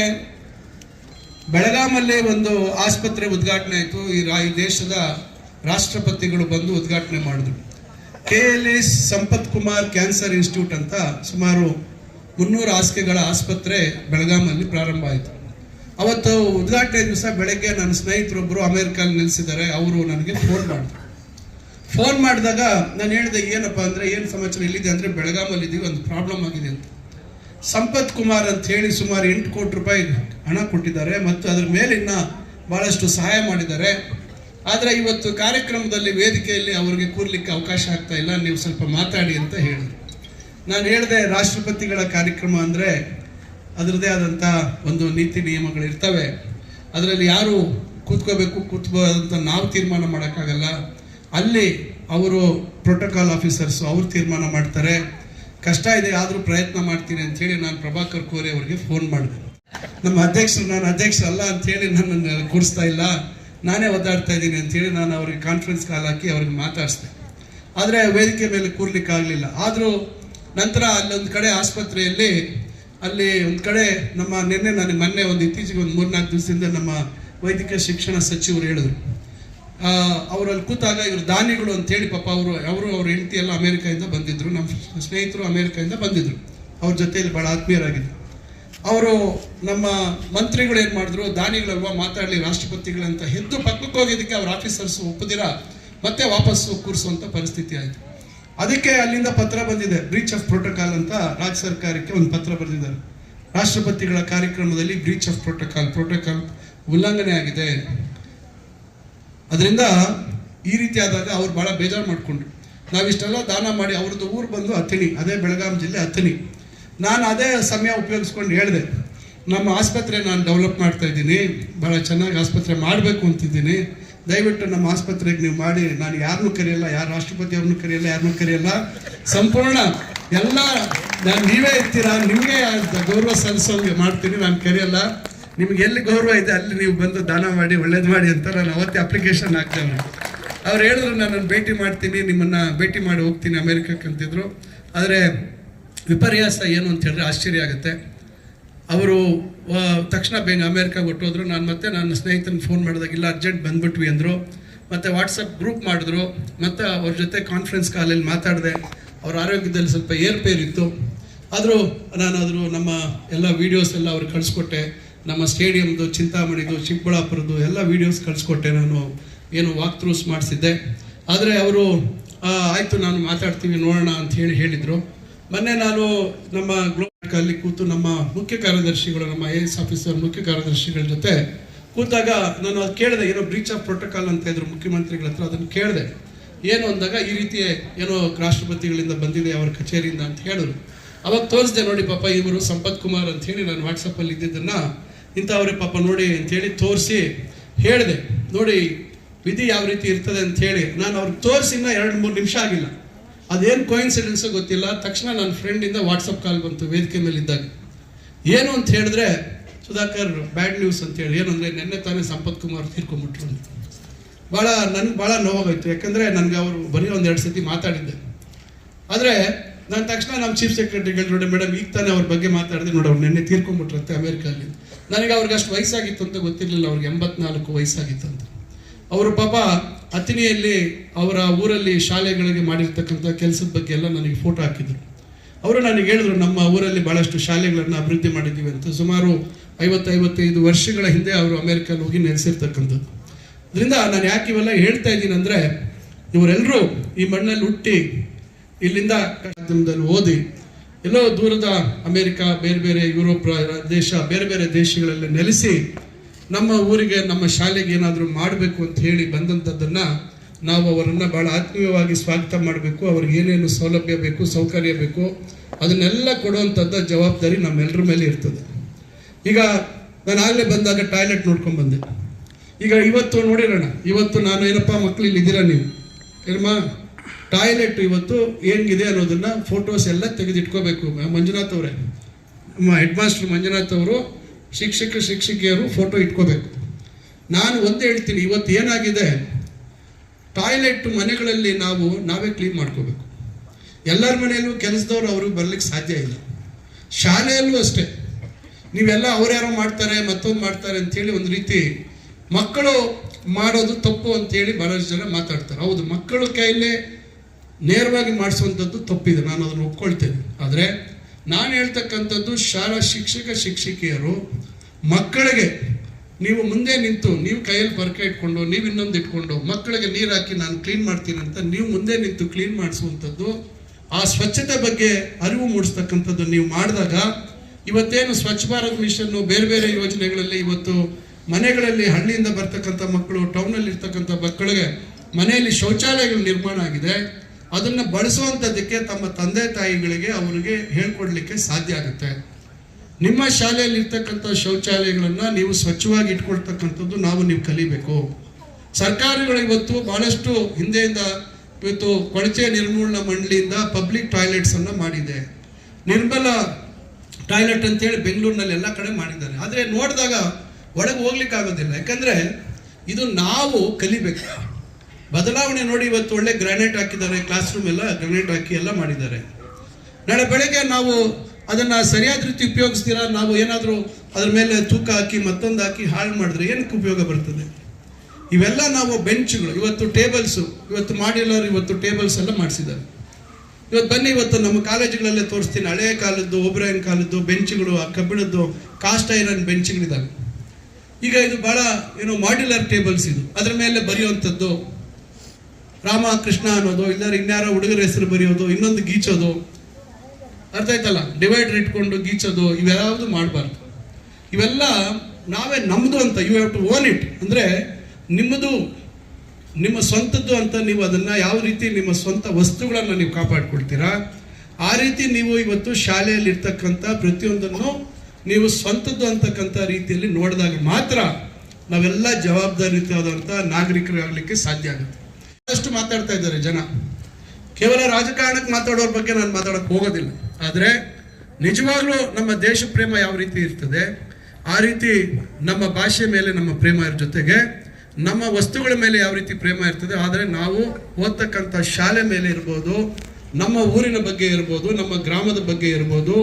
ಬೆಳಗಾಮಲ್ಲಿ ಒಂದು ಆಸ್ಪತ್ರೆ ಉದ್ಘಾಟನೆ ಆಯಿತು. ಈ ರಾ ದೇಶದ ರಾಷ್ಟ್ರಪತಿಗಳು ಬಂದು ಉದ್ಘಾಟನೆ ಮಾಡಿದ್ರು. K L S Sampath Kumar cancer institute ಅಂತ ಸುಮಾರು ಮುನ್ನೂರು ಹಾಸಿಗೆಗಳ ಆಸ್ಪತ್ರೆ ಬೆಳಗಾಮಲ್ಲಿ ಪ್ರಾರಂಭ ಆಯಿತು. ಅವತ್ತು ಉದ್ಘಾಟನೆ ದಿವಸ ಬೆಳಗ್ಗೆ ನನ್ನ ಸ್ನೇಹಿತರೊಬ್ಬರು ಅಮೇರಿಕಲ್ಲಿ ನೆಲೆಸಿದ್ದಾರೆ. ಅವರು ನನಗೆ ಫೋನ್ ಮಾಡಿದ್ರು. ಫೋನ್ ಮಾಡಿದಾಗ ನಾನು ಹೇಳಿದೆ, ಏನಪ್ಪ ಅಂದರೆ ಏನು ಸಮಾಚಾರ ಇಲ್ಲಿದೆ ಅಂದರೆ ಬೆಳಗಾಮಲ್ಲಿ ಇದ್ದೀವಿ ಒಂದು ಪ್ರಾಬ್ಲಮ್ ಆಗಿದೆ ಅಂತ. ಸಂಪತ್ ಕುಮಾರ್ ಅಂತ ಹೇಳಿ ಸುಮಾರು ಎಂಟು ಕೋಟಿ ರೂಪಾಯಿ ಹಣ ಕೊಟ್ಟಿದ್ದಾರೆ ಮತ್ತು ಅದ್ರ ಮೇಲೆ ಇನ್ನೂ ಭಾಳಷ್ಟು ಸಹಾಯ ಮಾಡಿದ್ದಾರೆ. ಆದರೆ ಇವತ್ತು ಕಾರ್ಯಕ್ರಮದಲ್ಲಿ ವೇದಿಕೆಯಲ್ಲಿ ಅವರಿಗೆ ಕೂರ್ಲಿಕ್ಕೆ ಅವಕಾಶ ಆಗ್ತಾ ಇಲ್ಲ. ನೀವು ಸ್ವಲ್ಪ ಮಾತಾಡಿ ಅಂತ ಹೇಳಿದ್ರು. ನಾನು ಹೇಳಿದೆ ರಾಷ್ಟ್ರಪತಿಗಳ ಕಾರ್ಯಕ್ರಮ ಅಂದರೆ ಅದರದೇ ಆದಂಥ ಒಂದು ನೀತಿ ನಿಯಮಗಳು ಇರ್ತವೆ ಅದರಲ್ಲಿ ಯಾರು ಕೂತ್ಕೋಬೇಕು ಕೂತ್ಕೋದಂತ ನಾವು ತೀರ್ಮಾನ ಮಾಡೋಕ್ಕಾಗಲ್ಲ. ಅಲ್ಲಿ ಅವರು ಪ್ರೋಟೋಕಾಲ್ ಆಫೀಸರ್ಸು ಅವರು ತೀರ್ಮಾನ ಮಾಡ್ತಾರೆ. ಕಷ್ಟ ಇದೆ, ಆದರೂ ಪ್ರಯತ್ನ ಮಾಡ್ತೀನಿ ಅಂಥೇಳಿ ನಾನು ಪ್ರಭಾಕರ್ ಕೋರೆ ಅವರಿಗೆ ಫೋನ್ ಮಾಡಿದೆ. ನಮ್ಮ ಅಧ್ಯಕ್ಷರು, ನಾನು ಅಧ್ಯಕ್ಷ ಅಲ್ಲ ಅಂತೇಳಿ ನನ್ನನ್ನು ಕೂರಿಸ್ತಾ ಇಲ್ಲ. ನಾನೇ ಒದ್ದಾಡ್ತಾ ಇದ್ದೀನಿ ಅಂತೇಳಿ ನಾನು ಅವ್ರಿಗೆ ಕಾನ್ಫರೆನ್ಸ್ ಕಾಲ್ ಹಾಕಿ ಅವ್ರಿಗೆ ಮಾತಾಡಿಸ್ದೆ. ಆದರೆ ವೇದಿಕೆ ಮೇಲೆ ಕೂರ್ಲಿಕ್ಕೆ ಆಗಲಿಲ್ಲ. ಆದರೂ ನಂತರ ಅಲ್ಲೊಂದು ಕಡೆ ಆಸ್ಪತ್ರೆಯಲ್ಲಿ ಅಲ್ಲಿ ಒಂದು ಕಡೆ ನಮ್ಮ ನಿನ್ನೆ ನಾನು ಮೊನ್ನೆ ಒಂದು ಇತ್ತೀಚೆಗೆ ಒಂದು ಮೂರ್ನಾಲ್ಕು ದಿವಸದಿಂದ ನಮ್ಮ ವೈದ್ಯಕೀಯ ಶಿಕ್ಷಣ ಸಚಿವರು ಹೇಳಿದ್ರು. ಅವರಲ್ಲಿ ಕೂತಾಗ ಇವರು ದಾನಿಗಳು ಅಂತೇಳಿ ಪಾಪ ಅವರು ಅವರು ಅವ್ರ ಹೆಂಡತಿ ಎಲ್ಲ ಅಮೇರಿಕಾಯಿಂದ ಬಂದಿದ್ರು. ನಮ್ಮ ಸ್ನೇಹಿತರು ಅಮೇರಿಕಾಯಿಂದ ಬಂದಿದ್ರು. ಅವ್ರ ಜೊತೆಯಲ್ಲಿ ಭಾಳ ಆತ್ಮೀಯರಾಗಿದ್ದರು ಅವರು ನಮ್ಮ ಮಂತ್ರಿಗಳು ಏನು ಮಾಡಿದ್ರು, ದಾನಿಗಳಲ್ವಾ ಮಾತಾಡಲಿ ರಾಷ್ಟ್ರಪತಿಗಳಂತ ಹೆದ್ದು ಪಕ್ಕಕ್ಕೆ ಹೋಗಿದ್ದಕ್ಕೆ ಅವ್ರ ಆಫೀಸರ್ಸ್ ಒಪ್ಪದಿರ, ಮತ್ತೆ ವಾಪಸ್ಸು ಕೂರಿಸುವಂಥ ಪರಿಸ್ಥಿತಿ ಆಯಿತು. ಅದಕ್ಕೆ ಅಲ್ಲಿಂದ ಪತ್ರ ಬಂದಿದೆ ಬ್ರೀಚ್ ಆಫ್ ಪ್ರೋಟೋಕಾಲ್ ಅಂತ ರಾಜ್ಯ ಸರ್ಕಾರಕ್ಕೆ ಒಂದು ಪತ್ರ ಬರೆದಿದ್ದಾರೆ. ರಾಷ್ಟ್ರಪತಿಗಳ ಕಾರ್ಯಕ್ರಮದಲ್ಲಿ ಬ್ರೀಚ್ ಆಫ್ ಪ್ರೋಟೋಕಾಲ್ ಪ್ರೋಟೋಕಾಲ್ ಉಲ್ಲಂಘನೆ ಆಗಿದೆ. ಅದರಿಂದ ಈ ರೀತಿ ಆದಾಗ ಅವ್ರು ಭಾಳ ಬೇಜಾರು ಮಾಡಿಕೊಂಡ್ರು. ನಾವಿಷ್ಟೆಲ್ಲ ದಾನ ಮಾಡಿ ಅವ್ರದ್ದು ಊರು ಬಂದು ಅಥಣಿ, ಅದೇ ಬೆಳಗಾಂ ಜಿಲ್ಲೆ ಅಥಣಿ. ನಾನು ಅದೇ ಸಮಯ ಉಪಯೋಗಿಸ್ಕೊಂಡು ಹೇಳಿದೆ, ನಮ್ಮ ಆಸ್ಪತ್ರೆ ನಾನು ಡೆವಲಪ್ ಮಾಡ್ತಾ ಇದ್ದೀನಿ ಭಾಳ ಚೆನ್ನಾಗಿ ಆಸ್ಪತ್ರೆ ಮಾಡಬೇಕು ಅಂತಿದ್ದೀನಿ. ದಯವಿಟ್ಟು ನಮ್ಮ ಆಸ್ಪತ್ರೆಗೆ ನೀವು ಮಾಡಿ, ನಾನು ಯಾರನ್ನೂ ಕರೆಯಲ್ಲ, ಯಾರು ರಾಷ್ಟ್ರಪತಿ ಅವ್ರನ್ನೂ ಕರೆಯಲ್ಲ, ಯಾರನ್ನೂ ಕರೆಯಲ್ಲ. ಸಂಪೂರ್ಣ ಎಲ್ಲ ನಾನು ನೀವೇ ಇರ್ತೀರಾ, ನಿಮಗೆ ಗೌರವ ಸಲ್ಲಿಸೋಂಗೆ ಮಾಡ್ತೀನಿ, ನಾನು ಕರೆಯಲ್ಲ. ನಿಮ್ಗೆ ಎಲ್ಲಿ ಗೌರವ ಇದೆ, ಅಲ್ಲಿ ನೀವು ಬಂದು ದಾನ ಮಾಡಿ, ಒಳ್ಳೇದು ಮಾಡಿ ಅಂತ ನಾನು ಅವತ್ತೇ ಅಪ್ಲಿಕೇಶನ್ ಹಾಕ್ತೇನೆ ಅವ್ರು ಹೇಳಿದ್ರು ನಾನು ಭೇಟಿ ಮಾಡ್ತೀನಿ, ನಿಮ್ಮನ್ನು ಭೇಟಿ ಮಾಡಿ ಹೋಗ್ತೀನಿ ಅಮೇರಿಕಕ್ಕೆ ಅಂತಿದ್ರು. ಆದರೆ ವಿಪರ್ಯಾಸ ಏನು ಅಂತ ಹೇಳಿದ್ರೆ ಆಶ್ಚರ್ಯ ಆಗುತ್ತೆ. ಅವರು ತಕ್ಷಣ ಬೇಗ ಅಮೇರಿಕಾಗೆ ಹೊಟ್ಟೋದ್ರು ನಾನು ಮತ್ತೆ ನನ್ನ ಸ್ನೇಹಿತನ ಫೋನ್ ಮಾಡಿದಾಗ, ಇಲ್ಲ ಅರ್ಜೆಂಟ್ ಬಂದ್ಬಿಟ್ವಿ, ಅಂದರು. ಮತ್ತು ವಾಟ್ಸಪ್ ಗ್ರೂಪ್ ಮಾಡಿದ್ರು. ಮತ್ತು ಅವ್ರ ಜೊತೆ ಕಾನ್ಫರೆನ್ಸ್ ಕಾಲಲ್ಲಿ ಮಾತಾಡಿದೆ. ಅವ್ರ ಆರೋಗ್ಯದಲ್ಲಿ ಸ್ವಲ್ಪ ಏರ್ಪೇರ್ ಇತ್ತು ಆದರೂ ನಾನು ಅದ್ರ ನಮ್ಮ ಎಲ್ಲ ವೀಡಿಯೋಸ್ ಎಲ್ಲ ಅವ್ರಿಗೆ ಕಳಿಸ್ಕೊಟ್ಟೆ. ನಮ್ಮ ಸ್ಟೇಡಿಯಮ್ದು ಚಿಂತಾಮಣಿದು, ಚಿಕ್ಕಬಳ್ಳಾಪುರದ್ದು ಎಲ್ಲ ವೀಡಿಯೋಸ್ ಕಳಿಸ್ಕೊಟ್ಟೆ. ನಾನು ಏನು ವಾಕ್ ಥ್ರೂಸ್ ಮಾಡಿಸಿದ್ದೆ. ಆದರೆ ಅವರು ಆಯಿತು, ನಾನು ಮಾತಾಡ್ತೀವಿ ನೋಡೋಣ, ಅಂತ ಹೇಳಿ ಹೇಳಿದರು. ಮೊನ್ನೆ ನಾನು ನಮ್ಮ ಗ್ಲೋಬಲ್ ಕೂತು ನಮ್ಮ ಮುಖ್ಯ ಕಾರ್ಯದರ್ಶಿಗಳು, ನಮ್ಮ ಐ ಎಸ್ ಆಫೀಸರ್ ಮುಖ್ಯ ಕಾರ್ಯದರ್ಶಿಗಳ ಜೊತೆ ಕೂತಾಗ ನಾನು ಅದು ಕೇಳಿದೆ, ಏನೋ ಬ್ರೀಚ್ ಆಫ್ ಪ್ರೋಟೋಕಾಲ್ ಅಂತ ಇದ್ರು ಮುಖ್ಯಮಂತ್ರಿಗಳ ಹತ್ರ, ಅದನ್ನು ಕೇಳಿದೆ. ಏನು ಅಂದಾಗ ಈ ರೀತಿ ಏನೋ ರಾಷ್ಟ್ರಪತಿಗಳಿಂದ ಬಂದಿದೆ ಅವರ ಕಚೇರಿಯಿಂದ ಅಂತ ಹೇಳಿದ್ರು. ಅವಾಗ ತೋರಿಸ್ದೆ ನೋಡಿ ಪಾಪ ಇವರು ಸಂಪತ್ ಕುಮಾರ್ ಅಂತ ಹೇಳಿ ನಾನು ವಾಟ್ಸಪ್ಪಲ್ಲಿ ಇದ್ದಿದ್ದನ್ನ, ಇಂಥವ್ರೆ ಪಾಪ ನೋಡಿ ಅಂತೇಳಿ ತೋರಿಸಿ ಹೇಳಿದೆ. ನೋಡಿ, ವಿಧಿ ಯಾವ ರೀತಿ ಇರ್ತದೆ ಅಂತ ಹೇಳಿ ನಾನು ಅವ್ರಿಗೆ ತೋರಿಸಿ ಇನ್ನ ಎರಡು ಮೂರು ನಿಮಿಷ ಆಗಿಲ್ಲ. ಅದೇನು ಕೋಇನ್ಸಿಡೆನ್ಸ್ ಗೊತ್ತಿಲ್ಲ. ತಕ್ಷಣ ನನ್ನ ಫ್ರೆಂಡಿಂದ ವಾಟ್ಸಪ್ ಕಾಲ್ ಬಂತು, ವೇದಿಕೆ ಮೇಲೆ ಇದ್ದಾಗ ಏನು ಅಂತ ಹೇಳಿದ್ರೆ, ಸುಧಾಕರ್ ಬ್ಯಾಡ್ ನ್ಯೂಸ್ ಅಂತ ಹೇಳಿ. ಏನು ಅಂದರೆ ನಿನ್ನೆ ತಾನೇ ಸಂಪತ್ ಕುಮಾರ್ ತೀರ್ಕೊಂಬಿಟ್ರು ಅಂತ. ಭಾಳ ನನಗೆ ಭಾಳ ನೋವಾಗೋಯ್ತು. ಯಾಕಂದರೆ ನನಗೆ ಅವರು ಬರೀ ಒಂದು ಎರಡು ಸತಿ ಮಾತಾಡಿದ್ದೆ. ಆದರೆ, ನಾನು ತಕ್ಷಣ ನಮ್ಮ ಚೀಫ್ ಸೆಕ್ರೆಟರಿಗಳು ನೋಡಿ ಮೇಡಮ್, ಈಗ ತಾನೇ ಅವ್ರ ಬಗ್ಗೆ ಮಾತಾಡಿದೆ. ನೋಡಿ, ಅವ್ರು ನಿನ್ನೆ ತೀರ್ಕೊಂಡ್ಬಿಟ್ರಂತೆ ಅಮೇರಿಕಲ್ಲಿ. ನನಗೆ ಅವ್ರಿಗೆ ಅಷ್ಟು ವಯಸ್ಸಾಗಿತ್ತು ಅಂತ ಗೊತ್ತಿರಲಿಲ್ಲ. ಅವ್ರಿಗೆ ಎಂಬತ್ನಾಲ್ಕು ವಯಸ್ಸಾಗಿತ್ತು ಅಂತ. ಅವರು ಪಾಪ ಅತಿನಿಯಲ್ಲಿ ಅವರ ಊರಲ್ಲಿ ಶಾಲೆಗಳಿಗೆ ಮಾಡಿರ್ತಕ್ಕಂಥ ಕೆಲಸದ ಬಗ್ಗೆ ಎಲ್ಲ ನನಗೆ ಫೋಟೋ ಹಾಕಿದ್ರು. ಅವರು ನನಗೆ ಹೇಳಿದ್ರು, ನಮ್ಮ ಊರಲ್ಲಿ ಭಾಳಷ್ಟು ಶಾಲೆಗಳನ್ನು ಅಭಿವೃದ್ಧಿ ಮಾಡಿದ್ದೀವಿ ಅಂತ. ಸುಮಾರು ಐವತ್ತು ಐವತ್ತೈದು ವರ್ಷಗಳ ಹಿಂದೆ ಅವರು ಅಮೆರಿಕಲ್ಲಿ ಹೋಗಿ ನೆಲೆಸಿರ್ತಕ್ಕಂಥದ್ದು. ಅದರಿಂದ ನಾನು ಯಾಕೆ ಇವೆಲ್ಲ ಹೇಳ್ತಾ ಇದ್ದೀನಿ ಅಂದರೆ ಇವರೆಲ್ಲರೂ ಈ ಮಣ್ಣಲ್ಲಿ ಹುಟ್ಟಿ, ಇಲ್ಲಿಂದ ಮಾಧ್ಯಮದಲ್ಲಿ ಓದಿ, ಎಲ್ಲೋ ದೂರದ ಅಮೇರಿಕಾ, ಬೇರೆ ಬೇರೆ ಯುರೋಪ್ ದೇಶ, ಬೇರೆ ಬೇರೆ ದೇಶಗಳಲ್ಲಿ ನೆಲೆಸಿ ನಮ್ಮ ಊರಿಗೆ, ನಮ್ಮ ಶಾಲೆಗೆ ಏನಾದರೂ ಮಾಡಬೇಕು ಅಂತ ಹೇಳಿ ಬಂದಂಥದ್ದನ್ನು ನಾವು ಅವರನ್ನು ಭಾಳ ಆತ್ಮೀಯವಾಗಿ ಸ್ವಾಗತ ಮಾಡಬೇಕು. ಅವ್ರಿಗೆ ಏನೇನು ಸೌಲಭ್ಯ ಬೇಕು, ಸೌಕರ್ಯ ಬೇಕು, ಅದನ್ನೆಲ್ಲ ಕೊಡುವಂಥದ್ದು ಜವಾಬ್ದಾರಿ ನಮ್ಮೆಲ್ಲರ ಮೇಲೆ ಇರ್ತದೆ. ಈಗ ನಾನು ಆಗಲೇ ಬಂದಾಗ ಟಾಯ್ಲೆಟ್ ನೋಡ್ಕೊಂಡು ಬಂದೆ. ಈಗ ಇವತ್ತು ನೋಡಿರೋಣ, ಇವತ್ತು ನಾನು ಏನಪ್ಪ ಮಕ್ಳು ಇಲ್ಲಿ ಇದ್ದೀರಾ ನೀವು? ಏನಮ್ಮ, ಟಾಯ್ಲೆಟ್ ಇವತ್ತು ಹೆಂಗಿದೆ ಅನ್ನೋದನ್ನ ಫೋಟೋಸ್ ಎಲ್ಲ ತೆಗೆದಿಟ್ಕೋಬೇಕು, ಮಂಜುನಾಥ್ ಅವರೇ. ನಮ್ಮ ಹೆಡ್ ಮಾಸ್ಟರ್ ಮಂಜುನಾಥ್ ಅವರು ಶಿಕ್ಷಕ ಶಿಕ್ಷಕಿಯರು ಫೋಟೋ ಇಟ್ಕೋಬೇಕು. ನಾನು ಒಂದೇ ಹೇಳ್ತೀನಿ, ಇವತ್ತು ಏನಾಗಿದೆ? ಟಾಯ್ಲೆಟ್ ಮನೆಗಳಲ್ಲಿ ನಾವು, ನಾವೇ ಕ್ಲೀನ್ ಮಾಡ್ಕೋಬೇಕು. ಎಲ್ಲರ ಮನೆಯಲ್ಲೂ ಕೆಲಸದವ್ರು ಅವರು ಬರ್ಲಿಕ್ಕೆ ಸಾಧ್ಯ ಇಲ್ಲ. ಶಾಲೆಯಲ್ಲೂ ಅಷ್ಟೇ. ನೀವೆಲ್ಲ ಅವ್ರ್ಯಾರೋ ಮಾಡ್ತಾರೆ, ಮತ್ತೊಂದು ಮಾಡ್ತಾರೆ ಅಂತೇಳಿ ಒಂದು ರೀತಿ ಮಕ್ಕಳು ಮಾಡೋದು ತಪ್ಪು ಅಂತೇಳಿ ಬಹಳಷ್ಟು ಜನ ಮಾತಾಡ್ತಾರೆ. ಹೌದು, ಮಕ್ಕಳ ಕೈಯಲ್ಲೇ ನೇರವಾಗಿ ಮಾಡಿಸುವಂಥದ್ದು ತಪ್ಪಿದೆ. ನಾನು ಅದನ್ನು ಒಪ್ಕೊಳ್ತೇನೆ. ಆದರೆ ನಾನು ಹೇಳ್ತಕ್ಕಂಥದ್ದು ಶಾಲಾ ಶಿಕ್ಷಕ ಶಿಕ್ಷಕಿಯರು, ಮಕ್ಕಳಿಗೆ ನೀವು ಮುಂದೆ ನಿಂತು, ನೀವು ಕೈಯಲ್ಲಿ ಪರಕೆ ಇಟ್ಕೊಂಡು, ನೀವು ಇನ್ನೊಂದು ಇಟ್ಕೊಂಡು, ಮಕ್ಕಳಿಗೆ ನೀರು ಹಾಕಿ ನಾನು ಕ್ಲೀನ್ ಮಾಡ್ತೀನಿ ಅಂತ ನೀವು ಮುಂದೆ ನಿಂತು ಕ್ಲೀನ್ ಮಾಡಿಸುವಂಥದ್ದು, ಆ ಸ್ವಚ್ಛತೆ ಬಗ್ಗೆ ಅರಿವು ಮೂಡಿಸ್ತಕ್ಕಂಥದ್ದು ನೀವು ಮಾಡಿದಾಗ, ಇವತ್ತೇನು ಸ್ವಚ್ಛ ಭಾರತ್ ಮಿಷನ್ನು ಬೇರೆ ಬೇರೆ ಯೋಜನೆಗಳಲ್ಲಿ ಇವತ್ತು ಮನೆಗಳಲ್ಲಿ ಹಳ್ಳಿಯಿಂದ ಬರ್ತಕ್ಕಂಥ ಮಕ್ಕಳು ಟೌನಲ್ಲಿ ಇರ್ತಕ್ಕಂಥ ಮಕ್ಕಳಿಗೆ ಮನೆಯಲ್ಲಿ ಶೌಚಾಲಯಗಳು ನಿರ್ಮಾಣ ಆಗಿದೆ. ಅದನ್ನು ಬಳಸುವಂಥದ್ದಕ್ಕೆ ತಮ್ಮ ತಂದೆ ತಾಯಿಗಳಿಗೆ ಅವರಿಗೆ ಹೇಳ್ಕೊಡ್ಲಿಕ್ಕೆ ಸಾಧ್ಯ ಆಗುತ್ತೆ. ನಿಮ್ಮ ಶಾಲೆಯಲ್ಲಿ ಇರ್ತಕ್ಕಂಥ ಶೌಚಾಲಯಗಳನ್ನು ನೀವು ಸ್ವಚ್ಛವಾಗಿ ಇಟ್ಕೊಳ್ತಕ್ಕಂಥದ್ದು ನಾವು ನೀವು ಕಲಿಬೇಕು. ಸರ್ಕಾರಗಳು ಇವತ್ತು ಬಹಳಷ್ಟು ಹಿಂದೆಯಿಂದ ಇವತ್ತು ಕೊಳಚೆ ನಿರ್ಮೂಲನ ಮಂಡಳಿಯಿಂದ ಪಬ್ಲಿಕ್ ಟಾಯ್ಲೆಟ್ಸ್ ಅನ್ನ ಮಾಡಿದೆ. ನಿರ್ಮಲ ಟಾಯ್ಲೆಟ್ ಅಂತೇಳಿ ಬೆಂಗಳೂರಿನಲ್ಲಿ ಎಲ್ಲ ಕಡೆ ಮಾಡಿದ್ದಾರೆ. ಆದರೆ ನೋಡಿದಾಗ ಒಳಗೆ ಹೋಗ್ಲಿಕ್ಕೆ ಆಗೋದಿಲ್ಲ ಯಾಕಂದ್ರೆ ಇದು ನಾವು ಕಲಿಬೇಕು. ಬದಲಾವಣೆ ನೋಡಿ ಇವತ್ತು ಒಳ್ಳೆ ಗ್ರಾನೈಟ್ ಹಾಕಿದ್ದಾರೆ ಕ್ಲಾಸ್ ರೂಮ್ ಎಲ್ಲ ಗ್ರಾನೈಟ್ ಹಾಕಿ ಎಲ್ಲ ಮಾಡಿದ್ದಾರೆ. ನಾಳೆ ಬೆಳಗ್ಗೆ ನಾವು ಅದನ್ನ ಸರಿಯಾದ ರೀತಿ ಉಪಯೋಗಿಸ್ತೀರಾ? ನಾವು ಏನಾದರೂ ಅದ್ರ ಮೇಲೆ ತೂಕ ಹಾಕಿ, ಮತ್ತೊಂದು ಹಾಕಿ, ಹಾಳು ಮಾಡಿದ್ರೆ ಏನಕ್ಕೆ ಉಪಯೋಗ ಬರ್ತದೆ? ಇವೆಲ್ಲ ನಾವು ಬೆಂಚ್ಗಳು, ಇವತ್ತು ಟೇಬಲ್ಸು, ಇವತ್ತು ಮಾಡ್ಯುಲರ್ ಇವತ್ತು ಟೇಬಲ್ಸ್ ಎಲ್ಲ ಮಾಡಿಸಿದ್ದಾರೆ. ಇವತ್ತು ಬನ್ನಿ, ಇವತ್ತು ನಮ್ಮ ಕಾಲೇಜುಗಳಲ್ಲೇ ತೋರಿಸ್ತೀನಿ. ಹಳೆಯ ಕಾಲದ್ದು, ಒಬ್ರಾಯನ್ ಕಾಲದ್ದು ಬೆಂಚ್ಗಳು, ಆ ಕಬ್ಬಿಣದ್ದು ಕಾಸ್ಟ್ ಐರನ್ ಬೆಂಚ್ಗಳಿದ್ದಾವೆ. ಈಗ ಇದು ಭಾಳ ಏನೋ ಮಾಡ್ಯುಲರ್ ಟೇಬಲ್ಸ್ ಇದು. ಅದ್ರ ಮೇಲೆ ಬರೆಯುವಂಥದ್ದು ರಾಮ ಕೃಷ್ಣ ಅನ್ನೋದು ಇಲ್ಲಾರ ಇನ್ಯಾರ ಹುಡುಗರ ಹೆಸರು ಬರೆಯೋದು, ಇನ್ನೊಂದು ಗೀಚೋದು. ಅರ್ಥ ಆಯ್ತಲ್ಲ? ಡಿವೈಡರ್ ಇಟ್ಕೊಂಡು ಗೀಚೋದು, ಇವ್ಯಾವುದು ಮಾಡಬಾರ್ದು. ಇವೆಲ್ಲ ನಾವೇ ನಮ್ಮದು ಅಂತ you have to own it ಅಂದರೆ ನಿಮ್ಮದು, ನಿಮ್ಮ ಸ್ವಂತದ್ದು ಅಂತ ನೀವು ಅದನ್ನು ಯಾವ ರೀತಿ ನಿಮ್ಮ ಸ್ವಂತ ವಸ್ತುಗಳನ್ನು ನೀವು ಕಾಪಾಡ್ಕೊಳ್ತೀರಾ? ಆ ರೀತಿ ನೀವು ಇವತ್ತು ಶಾಲೆಯಲ್ಲಿ ಇರ್ತಕ್ಕಂಥ ಪ್ರತಿಯೊಂದನ್ನು ನೀವು ಸ್ವಂತದ್ದು ಅಂತಕ್ಕಂಥ ರೀತಿಯಲ್ಲಿ ನೋಡಿದಾಗ ಮಾತ್ರ ನಾವೆಲ್ಲ ಜವಾಬ್ದಾರಿಯುತವಾದಂಥ ನಾಗರಿಕರಾಗಲಿಕ್ಕೆ ಸಾಧ್ಯ ಆಗುತ್ತೆ. ಅಷ್ಟು ಮಾತಾಡ್ತಾ ಇದ್ದಾರೆ ಜನ. ಕೇವಲ ರಾಜಕಾರಣಕ್ಕೆ ಮಾತಾಡೋರ ಬಗ್ಗೆ ನಾನು ಮಾತಾಡಕ್ಕೆ ಹೋಗೋದಿಲ್ಲ. ಆದರೆ ನಿಜವಾಗ್ಲೂ ನಮ್ಮ ದೇಶ ಪ್ರೇಮ ಯಾವ ರೀತಿ ಇರ್ತದೆ, ಆ ರೀತಿ ನಮ್ಮ ಭಾಷೆ ಮೇಲೆ ನಮ್ಮ ಪ್ರೇಮ ಇರೋ ಜೊತೆಗೆ ನಮ್ಮ ವಸ್ತುಗಳ ಮೇಲೆ ಯಾವ ರೀತಿ ಪ್ರೇಮ ಇರ್ತದೆ, ಆದರೆ ನಾವು ಓದ್ತಕ್ಕಂಥ ಶಾಲೆ ಮೇಲೆ ಇರ್ಬೋದು, ನಮ್ಮ ಊರಿನ ಬಗ್ಗೆ ಇರ್ಬೋದು, ನಮ್ಮ ಗ್ರಾಮದ ಬಗ್ಗೆ ಇರ್ಬೋದು,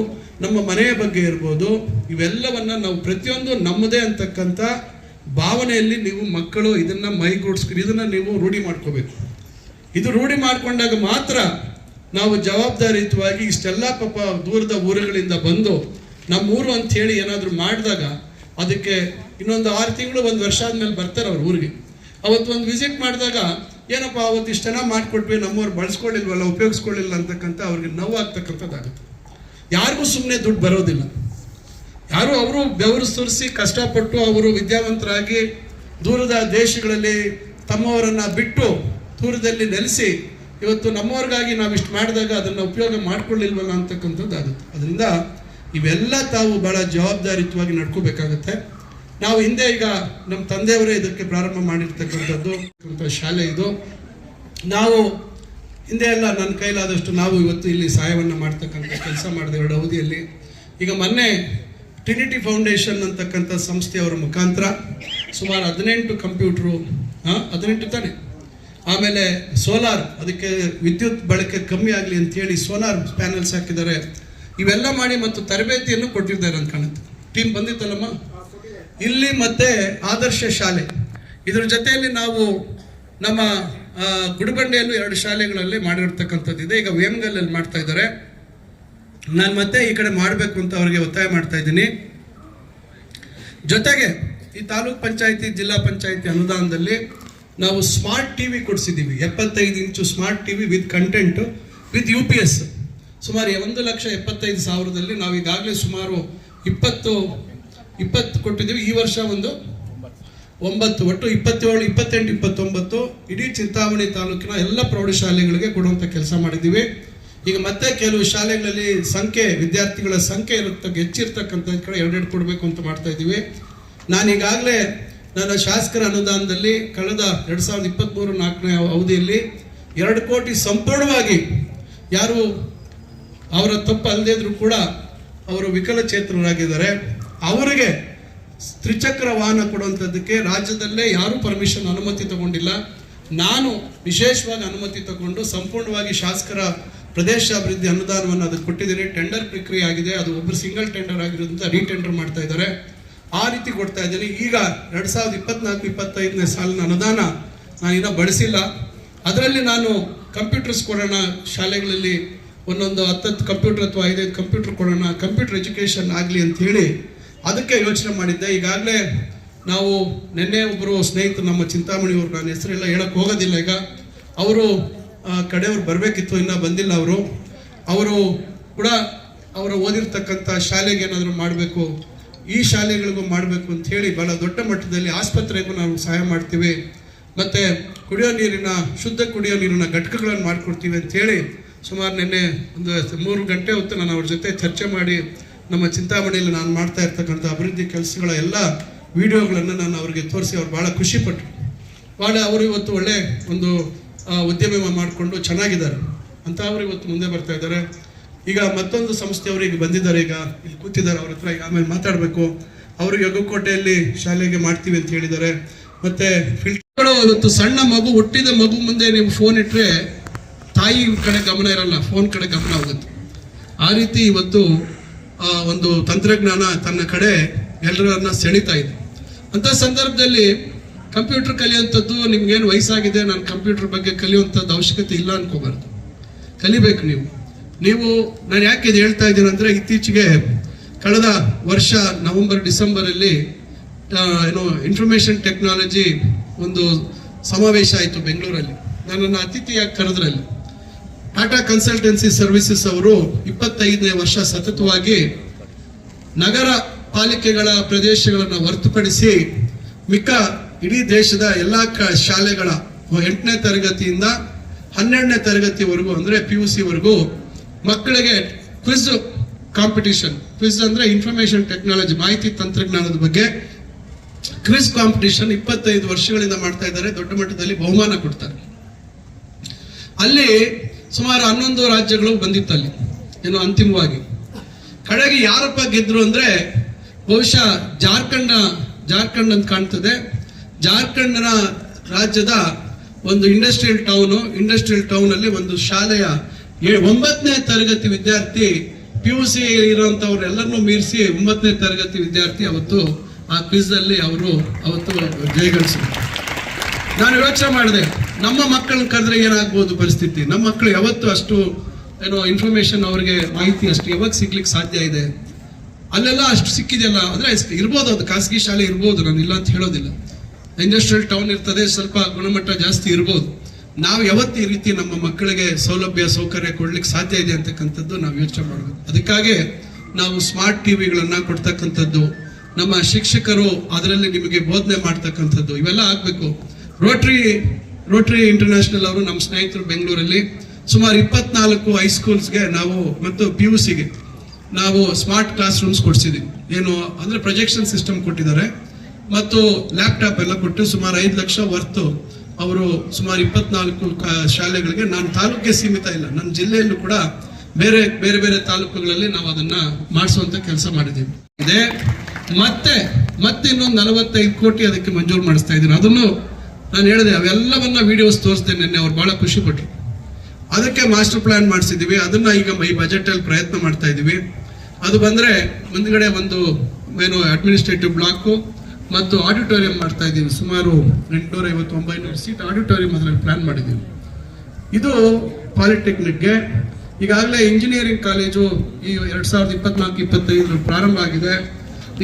ನಮ್ಮ ಮನೆಯ ಬಗ್ಗೆ ಇರ್ಬೋದು, ಇವೆಲ್ಲವನ್ನು ನಾವು ಪ್ರತಿಯೊಂದು ನಮ್ಮದೇ ಅಂತಕ್ಕಂಥ ಭಾವನೆಯಲ್ಲಿ ನೀವು ಮಕ್ಕಳು ಇದನ್ನ ಮೈಗೂಡಿಸ್ಕೊಂಡು ಇದನ್ನ ನೀವು ರೂಢಿ ಮಾಡ್ಕೋಬೇಕು. ಇದು ರೂಢಿ ಮಾಡ್ಕೊಂಡಾಗ ಮಾತ್ರ ನಾವು ಜವಾಬ್ದಾರಿಯುತವಾಗಿ ಇಷ್ಟೆಲ್ಲ ಪಾಪ ದೂರದ ಊರುಗಳಿಂದ ಬಂದು ನಮ್ಮೂರು ಅಂತ ಹೇಳಿ ಏನಾದರೂ ಮಾಡಿದಾಗ ಅದಕ್ಕೆ ಇನ್ನೊಂದು ಆರು ತಿಂಗಳು ಒಂದು ವರ್ಷ ಆದ್ಮೇಲೆ ಬರ್ತಾರೆ ಅವ್ರ ಊರಿಗೆ. ಅವತ್ತು ಒಂದು ವಿಸಿಟ್ ಮಾಡಿದಾಗ, ಏನಪ್ಪ ಅವತ್ತು ಇಷ್ಟು ಚೆನ್ನಾಗಿ ಮಾಡಿಕೊಟ್ವಿ, ನಮ್ಮವ್ರು ಬಳಸ್ಕೊಳ್ಳಿಲ್ವಲ್ಲ, ಉಪಯೋಗಿಸ್ಕೊಳ್ಳಿಲ್ಲ ಅಂತಕ್ಕಂಥ ಅವ್ರಿಗೆ ನೋವಾಗ್ತಕ್ಕಂಥದ್ದಾಗುತ್ತೆ. ಯಾರಿಗೂ ಸುಮ್ಮನೆ ದುಡ್ಡು ಬರೋದಿಲ್ಲ. ಯಾರು ಅವರು ಬೆವರು ಸುರಿಸಿ ಕಷ್ಟಪಟ್ಟು ಅವರು ವಿದ್ಯಾವಂತರಾಗಿ ದೂರದ ದೇಶಗಳಲ್ಲಿ ತಮ್ಮವರನ್ನು ಬಿಟ್ಟು ದೂರದಲ್ಲಿ ನೆಲೆಸಿ ಇವತ್ತು ನಮ್ಮವ್ರಿಗಾಗಿ ನಾವು ಇಷ್ಟು ಮಾಡಿದಾಗ ಅದನ್ನು ಉಪಯೋಗ ಮಾಡ್ಕೊಳ್ಳಿಲ್ವಲ್ಲ ಅಂತಕ್ಕಂಥದ್ದು ಆಗುತ್ತೆ. ಅದರಿಂದ ಇವೆಲ್ಲ ತಾವು ಭಾಳ ಜವಾಬ್ದಾರಿಯುತವಾಗಿ ನಡ್ಕೋಬೇಕಾಗತ್ತೆ. ನಾವು ಹಿಂದೆ ಈಗ ನಮ್ಮ ತಂದೆಯವರೇ ಇದಕ್ಕೆ ಪ್ರಾರಂಭ ಮಾಡಿರ್ತಕ್ಕಂಥದ್ದು ಶಾಲೆ ಇದು. ನಾವು ಹಿಂದೆ ಎಲ್ಲ ನನ್ನ ಕೈಲಾದಷ್ಟು ನಾವು ಇವತ್ತು ಇಲ್ಲಿ ಸಹಾಯವನ್ನು ಮಾಡ್ತಕ್ಕಂಥ ಕೆಲಸ ಮಾಡಿದೆ ಎರಡು ಅವಧಿಯಲ್ಲಿ. ಈಗ ಮೊನ್ನೆ ಟ್ರಿನಿಟಿ ಫೌಂಡೇಶನ್ ಅಂತಕ್ಕಂಥ ಸಂಸ್ಥೆಯವರ ಮುಖಾಂತರ ಸುಮಾರು ಹದಿನೆಂಟು ಕಂಪ್ಯೂಟ್ರು, ಹಾಂ, ಹದಿನೆಂಟು ತಾನೆ. ಆಮೇಲೆ ಸೋಲಾರ್, ಅದಕ್ಕೆ ವಿದ್ಯುತ್ ಬಳಕೆ ಕಮ್ಮಿ ಆಗಲಿ ಅಂತೇಳಿ ಸೋಲಾರ್ ಪ್ಯಾನಲ್ಸ್ ಹಾಕಿದ್ದಾರೆ. ಇವೆಲ್ಲ ಮಾಡಿ ಮತ್ತು ತರಬೇತಿಯನ್ನು ಕೊಟ್ಟಿದ್ದಾರೆ ಅಂತ ಕಾಣುತ್ತೆ. ಟೀಮ್ ಬಂದಿತ್ತಲ್ಲಮ್ಮ? ಇಲ್ಲಿ ಮತ್ತೆ ಆದರ್ಶ ಶಾಲೆ. ಇದರ ಜೊತೆಯಲ್ಲಿ ನಾವು ನಮ್ಮ ಗುಡಿಬಂಡೆಯಲ್ಲೂ ಎರಡು ಶಾಲೆಗಳಲ್ಲಿ ಮಾಡಿರ್ತಕ್ಕಂಥದ್ದು ಇದೆ ಈಗ ವೇಮ್ಗಲ್ಲಲ್ಲಿ ಮಾಡ್ತಾ ಇದ್ದಾರೆ. ನಾನು ಮತ್ತೆ ಈ ಕಡೆ ಮಾಡಬೇಕು ಅಂತ ಅವರಿಗೆ ಒತ್ತಾಯ ಮಾಡ್ತಾ ಇದ್ದೀನಿ. ಜೊತೆಗೆ ಈ ತಾಲೂಕ್ ಪಂಚಾಯತಿ, ಜಿಲ್ಲಾ ಪಂಚಾಯತಿ ಅನುದಾನದಲ್ಲಿ ನಾವು ಸ್ಮಾರ್ಟ್ ಟಿ ವಿ ಕೊಡಿಸಿದ್ದೀವಿ. ಎಪ್ಪತ್ತೈದು ಇಂಚು smart T V with content with U P S ಸುಮಾರು ಒಂದು ಲಕ್ಷ ಎಪ್ಪತ್ತೈದು ಸಾವಿರದಲ್ಲಿ ನಾವು ಈಗಾಗಲೇ ಸುಮಾರು ಇಪ್ಪತ್ತು ಇಪ್ಪತ್ತು ಕೊಟ್ಟಿದ್ದೀವಿ. ಈ ವರ್ಷ ಒಂದು ಒಂಬತ್ತು, ಒಟ್ಟು ಇಪ್ಪತ್ತೇಳು, ಇಪ್ಪತ್ತೆಂಟು, ಇಪ್ಪತ್ತೊಂಬತ್ತು ಇಡೀ ಚಿಂತಾಮಣಿ ತಾಲೂಕಿನ ಎಲ್ಲ ಪ್ರೌಢಶಾಲೆಗಳಿಗೆ ಕೊಡುವಂಥ ಕೆಲಸ ಮಾಡಿದ್ದೀವಿ. ಈಗ ಮತ್ತೆ ಕೆಲವು ಶಾಲೆಗಳಲ್ಲಿ ಸಂಖ್ಯೆ, ವಿದ್ಯಾರ್ಥಿಗಳ ಸಂಖ್ಯೆ ಇರತ್ತ, ಹೆಚ್ಚಿರ್ತಕ್ಕಂಥ ಕಡೆ ಎರಡೆರಡು ಕೊಡಬೇಕು ಅಂತ ಮಾಡ್ತಾ ಇದ್ದೀವಿ. ನಾನು ಈಗಾಗಲೇ ನನ್ನ ಶಾಸಕರ ಅನುದಾನದಲ್ಲಿ ಕಳೆದ ಎರಡು ಸಾವಿರದ ಇಪ್ಪತ್ತ್ಮೂರು ನಾಲ್ಕನೇ ಅವಧಿಯಲ್ಲಿ ಎರಡು ಕೋಟಿ ಸಂಪೂರ್ಣವಾಗಿ ಯಾರು ಅವರ ತಪ್ಪು ಅಲ್ಲದೇ ಕೂಡ ಅವರು ವಿಕಲಚೇತನರಾಗಿದ್ದಾರೆ. ಅವರಿಗೆ ತ್ರಿಚಕ್ರ ವಾಹನ ಕೊಡುವಂಥದ್ದಕ್ಕೆ ರಾಜ್ಯದಲ್ಲೇ ಯಾರೂ ಪರ್ಮಿಷನ್ ಅನುಮತಿ ತಗೊಂಡಿಲ್ಲ. ನಾನು ವಿಶೇಷವಾಗಿ ಅನುಮತಿ ತಗೊಂಡು ಸಂಪೂರ್ಣವಾಗಿ ಶಾಸಕರ ಪ್ರದೇಶ ಅಭಿವೃದ್ಧಿ ಅನುದಾನವನ್ನು ಅದಕ್ಕೆ ಕೊಟ್ಟಿದ್ದೀನಿ ಟೆಂಡರ್ ಪ್ರಕ್ರಿಯೆ ಆಗಿದೆ. ಅದು ಒಬ್ಬರು ಸಿಂಗಲ್ ಟೆಂಡರ್ ಆಗಿರೋದ್ರಿಂದ ರೀಟೆಂಡರ್ ಮಾಡ್ತಾ ಇದ್ದಾರೆ. ಆ ರೀತಿ ಕೊಡ್ತಾ ಇದ್ದೀನಿ. ಈಗ ಎರಡು ಸಾವಿರದ ಇಪ್ಪತ್ನಾಲ್ಕು, ಇಪ್ಪತ್ತೈದನೇ ಸಾಲಿನ ಅನುದಾನ ನಾನು ಇನ್ನೂ ಬಳಸಿಲ್ಲ. ಅದರಲ್ಲಿ ನಾನು ಕಂಪ್ಯೂಟರ್ಸ್ ಕೊಡೋಣ, ಶಾಲೆಗಳಲ್ಲಿ ಒಂದೊಂದು ಹತ್ತತ್ತು ಕಂಪ್ಯೂಟರ್ ಅಥವಾ ಐದೈದು ಕಂಪ್ಯೂಟರ್ ಕೊಡೋಣ ಕಂಪ್ಯೂಟರ್ ಎಜುಕೇಷನ್ ಆಗಲಿ ಅಂತ ಹೇಳಿ ಅದಕ್ಕೆ ಯೋಚನೆ ಮಾಡಿದ್ದೆ. ಈಗಾಗಲೇ ನಾವು ನಿನ್ನೆ ಒಬ್ಬರು ಸ್ನೇಹಿತರು ನಮ್ಮ ಚಿಂತಾಮಣಿಯವರು ನಾನು ಹೆಸರೆಲ್ಲ ಹೇಳಕ್ಕೆ ಹೋಗೋದಿಲ್ಲ ಈಗ. ಅವರು ಕಡೆಯವ್ರು ಬರಬೇಕಿತ್ತು, ಇನ್ನೂ ಬಂದಿಲ್ಲ ಅವರು. ಅವರು ಕೂಡ ಅವರು ಓದಿರ್ತಕ್ಕಂಥ ಶಾಲೆಗೆ ಏನಾದರೂ ಮಾಡಬೇಕು, ಈ ಶಾಲೆಗಳಿಗೂ ಮಾಡಬೇಕು ಅಂತ ಹೇಳಿ ಬಹಳ ದೊಡ್ಡ ಮಟ್ಟದಲ್ಲಿ ಆಸ್ಪತ್ರೆಗೂ ನಾವು ಸಹಾಯ ಮಾಡ್ತೀವಿ. ಮತ್ತು ಕುಡಿಯೋ ನೀರಿನ, ಶುದ್ಧ ಕುಡಿಯೋ ನೀರಿನ ಘಟಕಗಳನ್ನು ಮಾಡಿಕೊಡ್ತೀವಿ ಅಂಥೇಳಿ ಸುಮಾರು ನಿನ್ನೆ ಒಂದು ಮೂರು ಗಂಟೆ ಹೊತ್ತು ನಾನು ಅವ್ರ ಜೊತೆ ಚರ್ಚೆ ಮಾಡಿ ನಮ್ಮ ಚಿಂತಾಮಣಿಯಲ್ಲಿ ನಾನು ಮಾಡ್ತಾ ಇರ್ತಕ್ಕಂಥ ಅಭಿವೃದ್ಧಿ ಕೆಲಸಗಳ ಎಲ್ಲ ವಿಡಿಯೋಗಳನ್ನು ನಾನು ಅವರಿಗೆ ತೋರಿಸಿ ಅವ್ರು ಭಾಳ ಖುಷಿಪಟ್ಟರು ಭಾಳ ಅವರು ಇವತ್ತು ಒಳ್ಳೆ ಒಂದು ಉದ್ಯಮ ಮಾಡಿಕೊಂಡು ಚೆನ್ನಾಗಿದ್ದಾರೆ ಅಂತ ಅವರು ಇವತ್ತು ಮುಂದೆ ಬರ್ತಾ ಇದ್ದಾರೆ. ಈಗ ಮತ್ತೊಂದು ಸಂಸ್ಥೆಯವರು ಈಗ ಬಂದಿದ್ದಾರೆ, ಈಗ ಇಲ್ಲಿ ಕೂತಿದ್ದಾರೆ, ಅವ್ರ ಹತ್ರ ಈಗ ಆಮೇಲೆ ಮಾತಾಡಬೇಕು. ಅವರು ಯಗಕೋಟೆಯಲ್ಲಿ ಶಾಲೆಗೆ ಮಾಡ್ತೀವಿ ಅಂತ ಹೇಳಿದ್ದಾರೆ. ಮತ್ತೆ ಫಿಲ್ಟರ್ಗಳು ಇವತ್ತು ಸಣ್ಣ ಮಗು ಹುಟ್ಟಿದ ಮಗು ಮುಂದೆ ನೀವು ಫೋನ್ ಇಟ್ಟರೆ ತಾಯಿ ಕಡೆ ಗಮನ ಇರಲ್ಲ ಫೋನ್ ಕಡೆ ಗಮನ ಹೋಗುತ್ತೆ. ಆ ರೀತಿ ಇವತ್ತು ಒಂದು ತಂತ್ರಜ್ಞಾನ ತನ್ನ ಕಡೆ ಎಲ್ಲರನ್ನ ಸೆಳೀತಾ ಇದೆ. ಅಂತ ಸಂದರ್ಭದಲ್ಲಿ ಕಂಪ್ಯೂಟರ್ ಕಲಿಯುವಂಥದ್ದು ನಿಮ್ಗೇನು ವಯಸ್ಸಾಗಿದೆ, ನಾನು ಕಂಪ್ಯೂಟರ್ ಬಗ್ಗೆ ಕಲಿಯುವಂಥದ್ದು ಅವಶ್ಯಕತೆ ಇಲ್ಲ ಅನ್ಕೋಬಾರ್ದು. ಕಲಿಬೇಕು ನೀವು. ನೀವು, ನಾನು ಯಾಕೆ ಇದು ಹೇಳ್ತಾ ಇದ್ದೀನಿ ಅಂದರೆ ಇತ್ತೀಚೆಗೆ ಕಳೆದ ವರ್ಷ ನವೆಂಬರ್, ಡಿಸೆಂಬರಲ್ಲಿ ಏನು ಇನ್ಫಾರ್ಮೇಷನ್ ಟೆಕ್ನಾಲಜಿ ಒಂದು ಸಮಾವೇಶ ಆಯಿತು ಬೆಂಗಳೂರಲ್ಲಿ. ನನ್ನನ್ನು ಅತಿಥಿಯಾಗಿ ಕರೆದ್ರಲ್ಲಿ. ಟಾಟಾ ಕನ್ಸಲ್ಟೆನ್ಸಿ ಸರ್ವಿಸಸ್ ಅವರು ಇಪ್ಪತ್ತೈದನೇ ವರ್ಷ ಸತತವಾಗಿ ನಗರ ಪಾಲಿಕೆಗಳ ಪ್ರದೇಶಗಳನ್ನು ಹೊರತುಪಡಿಸಿ ಮಿಕ್ಕ ಇಡೀ ದೇಶದ ಎಲ್ಲ ಕ ಶಾಲೆಗಳ ಎಂಟನೇ ತರಗತಿಯಿಂದ ಹನ್ನೆರಡನೇ ತರಗತಿವರೆಗೂ ಅಂದರೆ ಪಿ ಯು ಸಿವರೆಗೂ ಮಕ್ಕಳಿಗೆ ಕ್ವಿಜ್ ಕಾಂಪಿಟಿಷನ್ ಕ್ವಿಜ್ ಅಂದರೆ ಇನ್ಫಾರ್ಮೇಷನ್ ಟೆಕ್ನಾಲಜಿ ಮಾಹಿತಿ ತಂತ್ರಜ್ಞಾನದ ಬಗ್ಗೆ ಕ್ವಿಜ್ ಕಾಂಪಿಟಿಷನ್ ಇಪ್ಪತ್ತೈದು ವರ್ಷಗಳಿಂದ ಮಾಡ್ತಾ ಇದ್ದಾರೆ. ದೊಡ್ಡ ಮಟ್ಟದಲ್ಲಿ ಬಹುಮಾನ ಕೊಡ್ತಾರೆ. ಅಲ್ಲಿ ಸುಮಾರು ಹನ್ನೊಂದು ರಾಜ್ಯಗಳು ಬಂದಿತ್ತು ಅಲ್ಲಿ ಏನು ಅಂತಿಮವಾಗಿ. ಕಡೆಗೆ ಯಾರಪ್ಪ ಗೆದ್ರು ಅಂದ್ರೆ ಬಹುಶಃ ಜಾರ್ಖಂಡ್ ಜಾರ್ಖಂಡ್ ಅಂತ ಕಾಣ್ತದೆ. ಜಾರ್ಖಂಡ್ನ ರಾಜ್ಯದ ಒಂದು ಇಂಡಸ್ಟ್ರಿಯಲ್ ಟೌನು, ಇಂಡಸ್ಟ್ರಿಯಲ್ ಟೌನ್ ಅಲ್ಲಿ ಒಂದು ಶಾಲೆಯ ಒಂಬತ್ತನೇ ತರಗತಿ ವಿದ್ಯಾರ್ಥಿ ಪಿ ಯು ಸಿ ಇರುವಂತವ್ರೆಲ್ಲರನ್ನೂ ಮೀರಿಸಿ ಒಂಬತ್ತನೇ ತರಗತಿ ವಿದ್ಯಾರ್ಥಿ ಅವತ್ತು ಆ ಕ್ವಿಜ್ ಅಲ್ಲಿ ಅವರು ಅವತ್ತು ಜಯಗಳಿಸಿದ್ರು. ನಾನು ಯೋಚನೆ ಮಾಡಿದೆ, ನಮ್ಮ ಮಕ್ಕಳನ್ನ ಕರೆದ್ರೆ ಏನಾಗ್ಬೋದು ಪರಿಸ್ಥಿತಿ? ನಮ್ಮ ಮಕ್ಕಳು ಯಾವತ್ತು ಅಷ್ಟು, ಏನೋ ಇನ್ಫಾರ್ಮೇಶನ್ ಅವ್ರಿಗೆ ಮಾಹಿತಿ ಅಷ್ಟು ಯಾವಾಗ ಸಿಗ್ಲಿಕ್ಕೆ ಸಾಧ್ಯ ಇದೆ? ಅಲ್ಲೆಲ್ಲ ಅಷ್ಟು ಸಿಕ್ಕಿದೆಯಲ್ಲ, ಅಂದ್ರೆ ಇರ್ಬೋದು ಅದು ಖಾಸಗಿ ಶಾಲೆ ಇರ್ಬೋದು, ನಾನು ಇಲ್ಲ ಅಂತ ಹೇಳೋದಿಲ್ಲ. ಇಂಡಸ್ಟ್ರಿಯಲ್ ಟೌನ್ ಇರ್ತದೆ, ಸ್ವಲ್ಪ ಗುಣಮಟ್ಟ ಜಾಸ್ತಿ ಇರ್ಬೋದು. ನಾವು ಯಾವತ್ತು ಈ ರೀತಿ ನಮ್ಮ ಮಕ್ಕಳಿಗೆ ಸೌಲಭ್ಯ, ಸೌಕರ್ಯ ಕೊಡ್ಲಿಕ್ಕೆ ಸಾಧ್ಯ ಇದೆ ಅಂತಕ್ಕಂಥದ್ದು ನಾವು ಯೋಚನೆ ಮಾಡಬೇಕು. ಅದಕ್ಕಾಗಿ ನಾವು ಸ್ಮಾರ್ಟ್ ಟಿವಿಗಳನ್ನ ಕೊಡ್ತಕ್ಕಂಥದ್ದು, ನಮ್ಮ ಶಿಕ್ಷಕರು ಅದರಲ್ಲಿ ನಿಮಗೆ ಬೋಧನೆ ಮಾಡ್ತಕ್ಕಂಥದ್ದು, ಇವೆಲ್ಲ ಆಗಬೇಕು. ರೋಟ್ರಿ ರೋಟ್ರಿ ಇಂಟರ್ನ್ಯಾಷನಲ್ ಅವರು ನಮ್ಮ ಸ್ನೇಹಿತರು ಬೆಂಗಳೂರಲ್ಲಿ ಸುಮಾರು ಇಪ್ಪತ್ನಾಲ್ಕು ಹೈಸ್ಕೂಲ್ಸ್ಗೆ ನಾವು ಮತ್ತು ಪಿ ಯು ಸಿಗೆ ನಾವು ಸ್ಮಾರ್ಟ್ ಕ್ಲಾಸ್ ರೂಮ್ಸ್ ಕೊಡ್ಸಿದೀವಿ ಏನು ಅಂದರೆ ಪ್ರೊಜೆಕ್ಷನ್ ಸಿಸ್ಟಮ್ ಕೊಟ್ಟಿದ್ದಾರೆ. ಮತ್ತು ಲ್ಯಾಪ್ಟಾಪ್ ಎಲ್ಲ ಕೊಟ್ಟು ಸುಮಾರು ಐದು ಲಕ್ಷ ವರ್ತು ಅವರು ಸುಮಾರು ಇಪ್ಪತ್ನಾಲ್ಕು ಶಾಲೆಗಳಿಗೆ. ನಾನು ತಾಲೂಕಿಗೆ ಸೀಮಿತ ಇಲ್ಲ. ನನ್ನ ಜಿಲ್ಲೆಯಲ್ಲೂ ಕೂಡ ಬೇರೆ ಬೇರೆ ಬೇರೆ ತಾಲೂಕುಗಳಲ್ಲಿ ನಾವು ಅದನ್ನ ಮಾಡಿಸುವಂತ ಕೆಲಸ ಮಾಡಿದ್ದೀವಿ. ಇದೆ. ಮತ್ತೆ ಮತ್ತೆ ಇನ್ನೊಂದು ನಲವತ್ತೈದು ಕೋಟಿ ಅದಕ್ಕೆ ಮಂಜೂರು ಮಾಡಿಸ್ತಾ ಇದ್ದೀನಿ. ಅದನ್ನು ನಾನು ಹೇಳಿದೆ, ಅವೆಲ್ಲವನ್ನ ವಿಡಿಯೋಸ್ ತೋರಿಸ್ತೇನೆ ನಿನ್ನೆ. ಅವ್ರು ಬಹಳ ಖುಷಿ ಪಟ್ರು. ಅದಕ್ಕೆ ಮಾಸ್ಟರ್ ಪ್ಲಾನ್ ಮಾಡಿಸಿದ್ದೀವಿ. ಅದನ್ನ ಈಗ ಈ ಬಜೆಟ್ ಅಲ್ಲಿ ಪ್ರಯತ್ನ ಮಾಡ್ತಾ ಇದ್ದೀವಿ. ಅದು ಬಂದ್ರೆ ಮುಂದ್ಗಡೆ ಒಂದು ಏನು ಅಡ್ಮಿನಿಸ್ಟ್ರೇಟಿವ್ ಬ್ಲಾಕ್ ಮತ್ತು ಆಡಿಟೋರಿಯಂ ಮಾಡ್ತಾ ಇದ್ದೀವಿ. ಸುಮಾರು ಎಂಟುನೂರ ಐವತ್ತು ಒಂಬೈನೂರು ಸೀಟ್ ಆಡಿಟೋರಿಯಂ ಅದರಲ್ಲಿ ಪ್ಲಾನ್ ಮಾಡಿದ್ದೀವಿ. ಇದು ಪಾಲಿಟೆಕ್ನಿಕ್ಗೆ ಈಗಾಗಲೇ ಇಂಜಿನಿಯರಿಂಗ್ ಕಾಲೇಜು ಈ ಎರಡು ಸಾವಿರದ ಇಪ್ಪತ್ನಾಲ್ಕು ಇಪ್ಪತ್ತೈದು ಪ್ರಾರಂಭ ಆಗಿದೆ.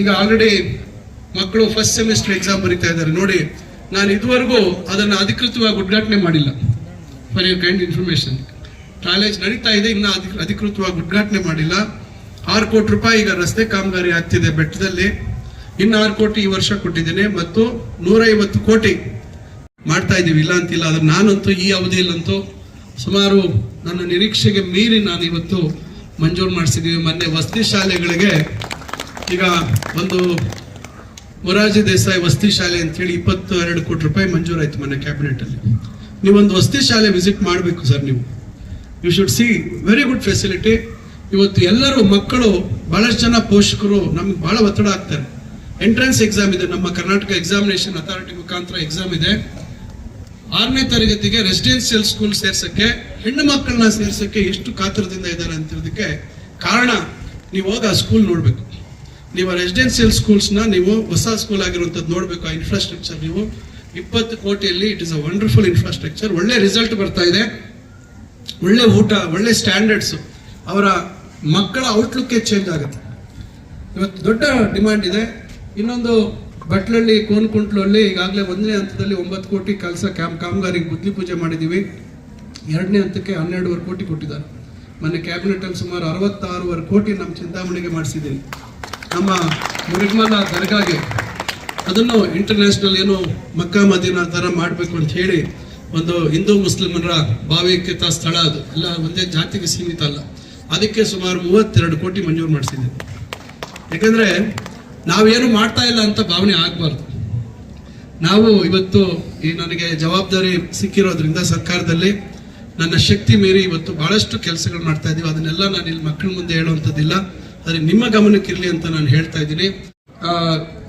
ಈಗ ಆಲ್ರೆಡಿ ಮಕ್ಕಳು ಫಸ್ಟ್ ಸೆಮಿಸ್ಟರ್ ಎಕ್ಸಾಮ್ ಬರೀತಾ ಇದ್ದಾರೆ. ನೋಡಿ, ನಾನು ಇದುವರೆಗೂ ಅದನ್ನು ಅಧಿಕೃತವಾಗಿ ಉದ್ಘಾಟನೆ ಮಾಡಿಲ್ಲ. For your kind information college ನಡೀತಾ ಇದೆ, ಇನ್ನೂ ಅಧಿಕ, ಅಧಿಕೃತವಾಗಿ ಉದ್ಘಾಟನೆ ಮಾಡಿಲ್ಲ. ಆರು ಕೋಟಿ ರೂಪಾಯಿ ಈಗ ರಸ್ತೆ ಕಾಮಗಾರಿ ಆಗ್ತಿದೆ ಬೆಟ್ಟದಲ್ಲಿ. ಇನ್ನು ಕೋಟಿ ಈ ವರ್ಷ ಕೊಟ್ಟಿದ್ದೇನೆ ಮತ್ತು ನೂರೈವತ್ತು ಕೋಟಿ ಮಾಡ್ತಾ ಇದ್ದೀವಿ, ಇಲ್ಲ ಅಂತಿಲ್ಲ. ಆದ್ರೆ ನಾನಂತೂ ಈ ಅವಧಿಯಲ್ಲಂತೂ ಸುಮಾರು ನನ್ನ ನಿರೀಕ್ಷೆಗೆ ಮೀರಿ ನಾನು ಇವತ್ತು ಮಂಜೂರು ಮಾಡಿಸಿದ್ದೀವಿ. ಮೊನ್ನೆ ವಸತಿ ಶಾಲೆಗಳಿಗೆ ಈಗ ಒಂದು ಮೊರಾಜಿ ದೇಸಾಯಿ ವಸತಿ ಶಾಲೆ ಅಂತೇಳಿ ಇಪ್ಪತ್ತು ಎರಡು ಕೋಟಿ ರೂಪಾಯಿ ಮಂಜೂರಾಯ್ತು ಮೊನ್ನೆ ಕ್ಯಾಬಿನೆಟ್ ಅಲ್ಲಿ ನೀವೊಂದು ವಸತಿ ಶಾಲೆ ವಿಸಿಟ್ ಮಾಡಬೇಕು ಸರ್ ನೀವು. You should see very good facility ಇವತ್ತು ಎಲ್ಲರೂ ಮಕ್ಕಳು, ಬಹಳಷ್ಟು ಜನ ಪೋಷಕರು ನಮ್ಗೆ ಬಹಳ ಒತ್ತಡ ಆಗ್ತಾರೆ ಎಂಟ್ರೆನ್ಸ್ ಎಕ್ಸಾಮ್ ಇದೆ, ನಮ್ಮ ಕರ್ನಾಟಕ ಎಕ್ಸಾಮಿನೇಷನ್ ಅಥಾರಿಟಿ ಮುಖಾಂತರ ಎಕ್ಸಾಮ್ ಇದೆ. ಆರನೇ ತರಗತಿಗೆ ರೆಸಿಡೆನ್ಸಿಯಲ್ ಸ್ಕೂಲ್ ಸೇರ್ಸಕ್ಕೆ, ಹೆಣ್ಣು ಮಕ್ಕಳನ್ನ ಸೇರ್ಸಕ್ಕೆ ಎಷ್ಟು ಕಾತರದಿಂದ ಇದ್ದಾರೆ ಅಂತಿರೋದಕ್ಕೆ ಕಾರಣ ನೀವು ಹೋಗಿ ಆ ಸ್ಕೂಲ್ ನೋಡಬೇಕು. ನೀವು ರೆಸಿಡೆನ್ಸಿಯಲ್ ಸ್ಕೂಲ್ಸ್ನ ನೀವು ಹೊಸ ಸ್ಕೂಲ್ ಆಗಿರುವಂಥದ್ದು ನೋಡಬೇಕು, ಆ ಇನ್ಫ್ರಾಸ್ಟ್ರಕ್ಚರ್ ನೀವು. ಇಪ್ಪತ್ತು ಕೋಟಿಯಲ್ಲಿ it is a wonderful infrastructure ಒಳ್ಳೆ ರಿಸಲ್ಟ್ ಬರ್ತಾ ಇದೆ. ಒಳ್ಳೆ ಊಟ, ಒಳ್ಳೆ ಸ್ಟ್ಯಾಂಡರ್ಡ್ಸ್ ಅವರ ಮಕ್ಕಳ ಔಟ್ಲುಕ್ಕೇ ಚೇಂಜ್ ಆಗುತ್ತೆ. ಇವತ್ತು ದೊಡ್ಡ ಡಿಮ್ಯಾಂಡ್ ಇದೆ. ಇನ್ನೊಂದು ಬಟ್ಲಳ್ಳಿ ಕೋನ್ಕುಂಟ್ಲಲ್ಲಿ ಈಗಾಗಲೇ ಒಂದನೇ ಹಂತದಲ್ಲಿ ಒಂಬತ್ತು ಕೋಟಿ ಕೆಲಸ ಕ್ಯಾಂಪ್ ಕಾಮಗಾರಿಗೆ ಬುದ್ಧಿ ಪೂಜೆ ಮಾಡಿದ್ದೀವಿ ಎರಡನೇ ಹಂತಕ್ಕೆ ಹನ್ನೆರಡುವರೆ ಕೋಟಿ ಕೊಟ್ಟಿದ್ದಾರೆ. ಮೊನ್ನೆ ಕ್ಯಾಬಿನೆಟಲ್ಲಿ ಸುಮಾರು ಅರವತ್ತಾರೂವರೆ ಕೋಟಿ ನಮ್ಮ ಚಿಂತಾಮಣಿಗೆ ಮಾಡಿಸಿದ್ದೀನಿ. ನಮ್ಮ ಮುರಿಗ್ಮಲ ದರ್ಗಾಗೆ ಅದನ್ನು ಇಂಟರ್ನ್ಯಾಷನಲ್ ಏನು ಮಕ್ಕಾ ಮದಿನ ಥರ ಮಾಡಬೇಕು ಅಂತ ಹೇಳಿ ಒಂದು ಹಿಂದೂ ಮುಸ್ಲಿಮರ ಭಾವೈಕ್ಯತಾ ಸ್ಥಳ ಅದು. ಎಲ್ಲ ಒಂದೇ ಜಾತಿಗೆ ಸೀಮಿತ ಅಲ್ಲ. ಅದಕ್ಕೆ ಸುಮಾರು ಮೂವತ್ತೆರಡು ಕೋಟಿ ಮಂಜೂರು ಮಾಡಿಸಿದ್ದೀವಿ ಯಾಕಂದ್ರೆ ನಾವೇನು ಮಾಡ್ತಾ ಇಲ್ಲ ಅಂತ ಭಾವನೆ ಆಗಬಾರ್ದು. ನಾವು ಇವತ್ತು ಈ ನನಗೆ ಜವಾಬ್ದಾರಿ ಸಿಕ್ಕಿರೋದ್ರಿಂದ ಸರ್ಕಾರದಲ್ಲಿ ನನ್ನ ಶಕ್ತಿ ಮೀರಿ ಇವತ್ತು ಬಹಳಷ್ಟು ಕೆಲಸಗಳು ಮಾಡ್ತಾ ಇದ್ದೀವಿ. ಅದನ್ನೆಲ್ಲ ನಾನು ಇಲ್ಲಿ ಮಕ್ಕಳ ಮುಂದೆ ಹೇಳುವಂಥದ್ದಿಲ್ಲ. ಆದರೆ ನಿಮ್ಮ ಗಮನಕ್ಕಿರಲಿ ಅಂತ ನಾನು ಹೇಳ್ತಾ ಇದ್ದೀನಿ.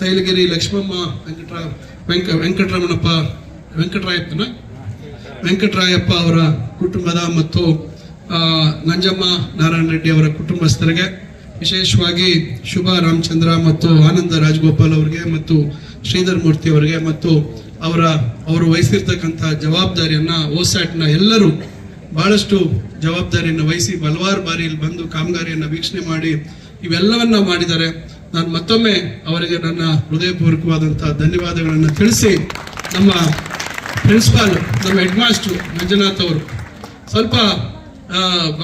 ತೈಲಗಿರಿ ಲಕ್ಷ್ಮಮ್ಮ ವೆಂಕಟರ, ವೆಂಕ, ವೆಂಕಟರಮಣಪ್ಪ, ವೆಂಕಟರಾಯಪ್ಪನ, ವೆಂಕಟರಾಯಪ್ಪ ಅವರ ಕುಟುಂಬದ ಮತ್ತು ನಂಜಮ್ಮ ನಾರಾಯಣ ರೆಡ್ಡಿ ಅವರ ಕುಟುಂಬಸ್ಥರಿಗೆ ವಿಶೇಷವಾಗಿ ಶುಭ ರಾಮಚಂದ್ರ ಮತ್ತು ಆನಂದ ರಾಜಗೋಪಾಲ್ ಅವರಿಗೆ ಮತ್ತು ಶ್ರೀಧರ್ ಮೂರ್ತಿ ಅವರಿಗೆ ಮತ್ತು ಅವರ, ಅವರು ವಹಿಸಿರ್ತಕ್ಕಂಥ ಜವಾಬ್ದಾರಿಯನ್ನು ಓಸ್ಯಾಟ್ನ ಎಲ್ಲರೂ ಬಹಳಷ್ಟು ಜವಾಬ್ದಾರಿಯನ್ನು ವಹಿಸಿ ಹಲವಾರು ಬಾರಿ ಇಲ್ಲಿ ಬಂದು ಕಾಮಗಾರಿಯನ್ನು ವೀಕ್ಷಣೆ ಮಾಡಿ ಇವೆಲ್ಲವನ್ನ ಮಾಡಿದ್ದಾರೆ. ನಾನು ಮತ್ತೊಮ್ಮೆ ಅವರಿಗೆ ನನ್ನ ಹೃದಯಪೂರ್ವಕವಾದಂಥ ಧನ್ಯವಾದಗಳನ್ನು ತಿಳಿಸಿ ನಮ್ಮ ಪ್ರಿನ್ಸಿಪಾಲ್, ನಮ್ಮ ಹೆಡ್ ಮಾಸ್ಟ್ರು ಮಂಜುನಾಥ್ ಅವರು. ಸ್ವಲ್ಪ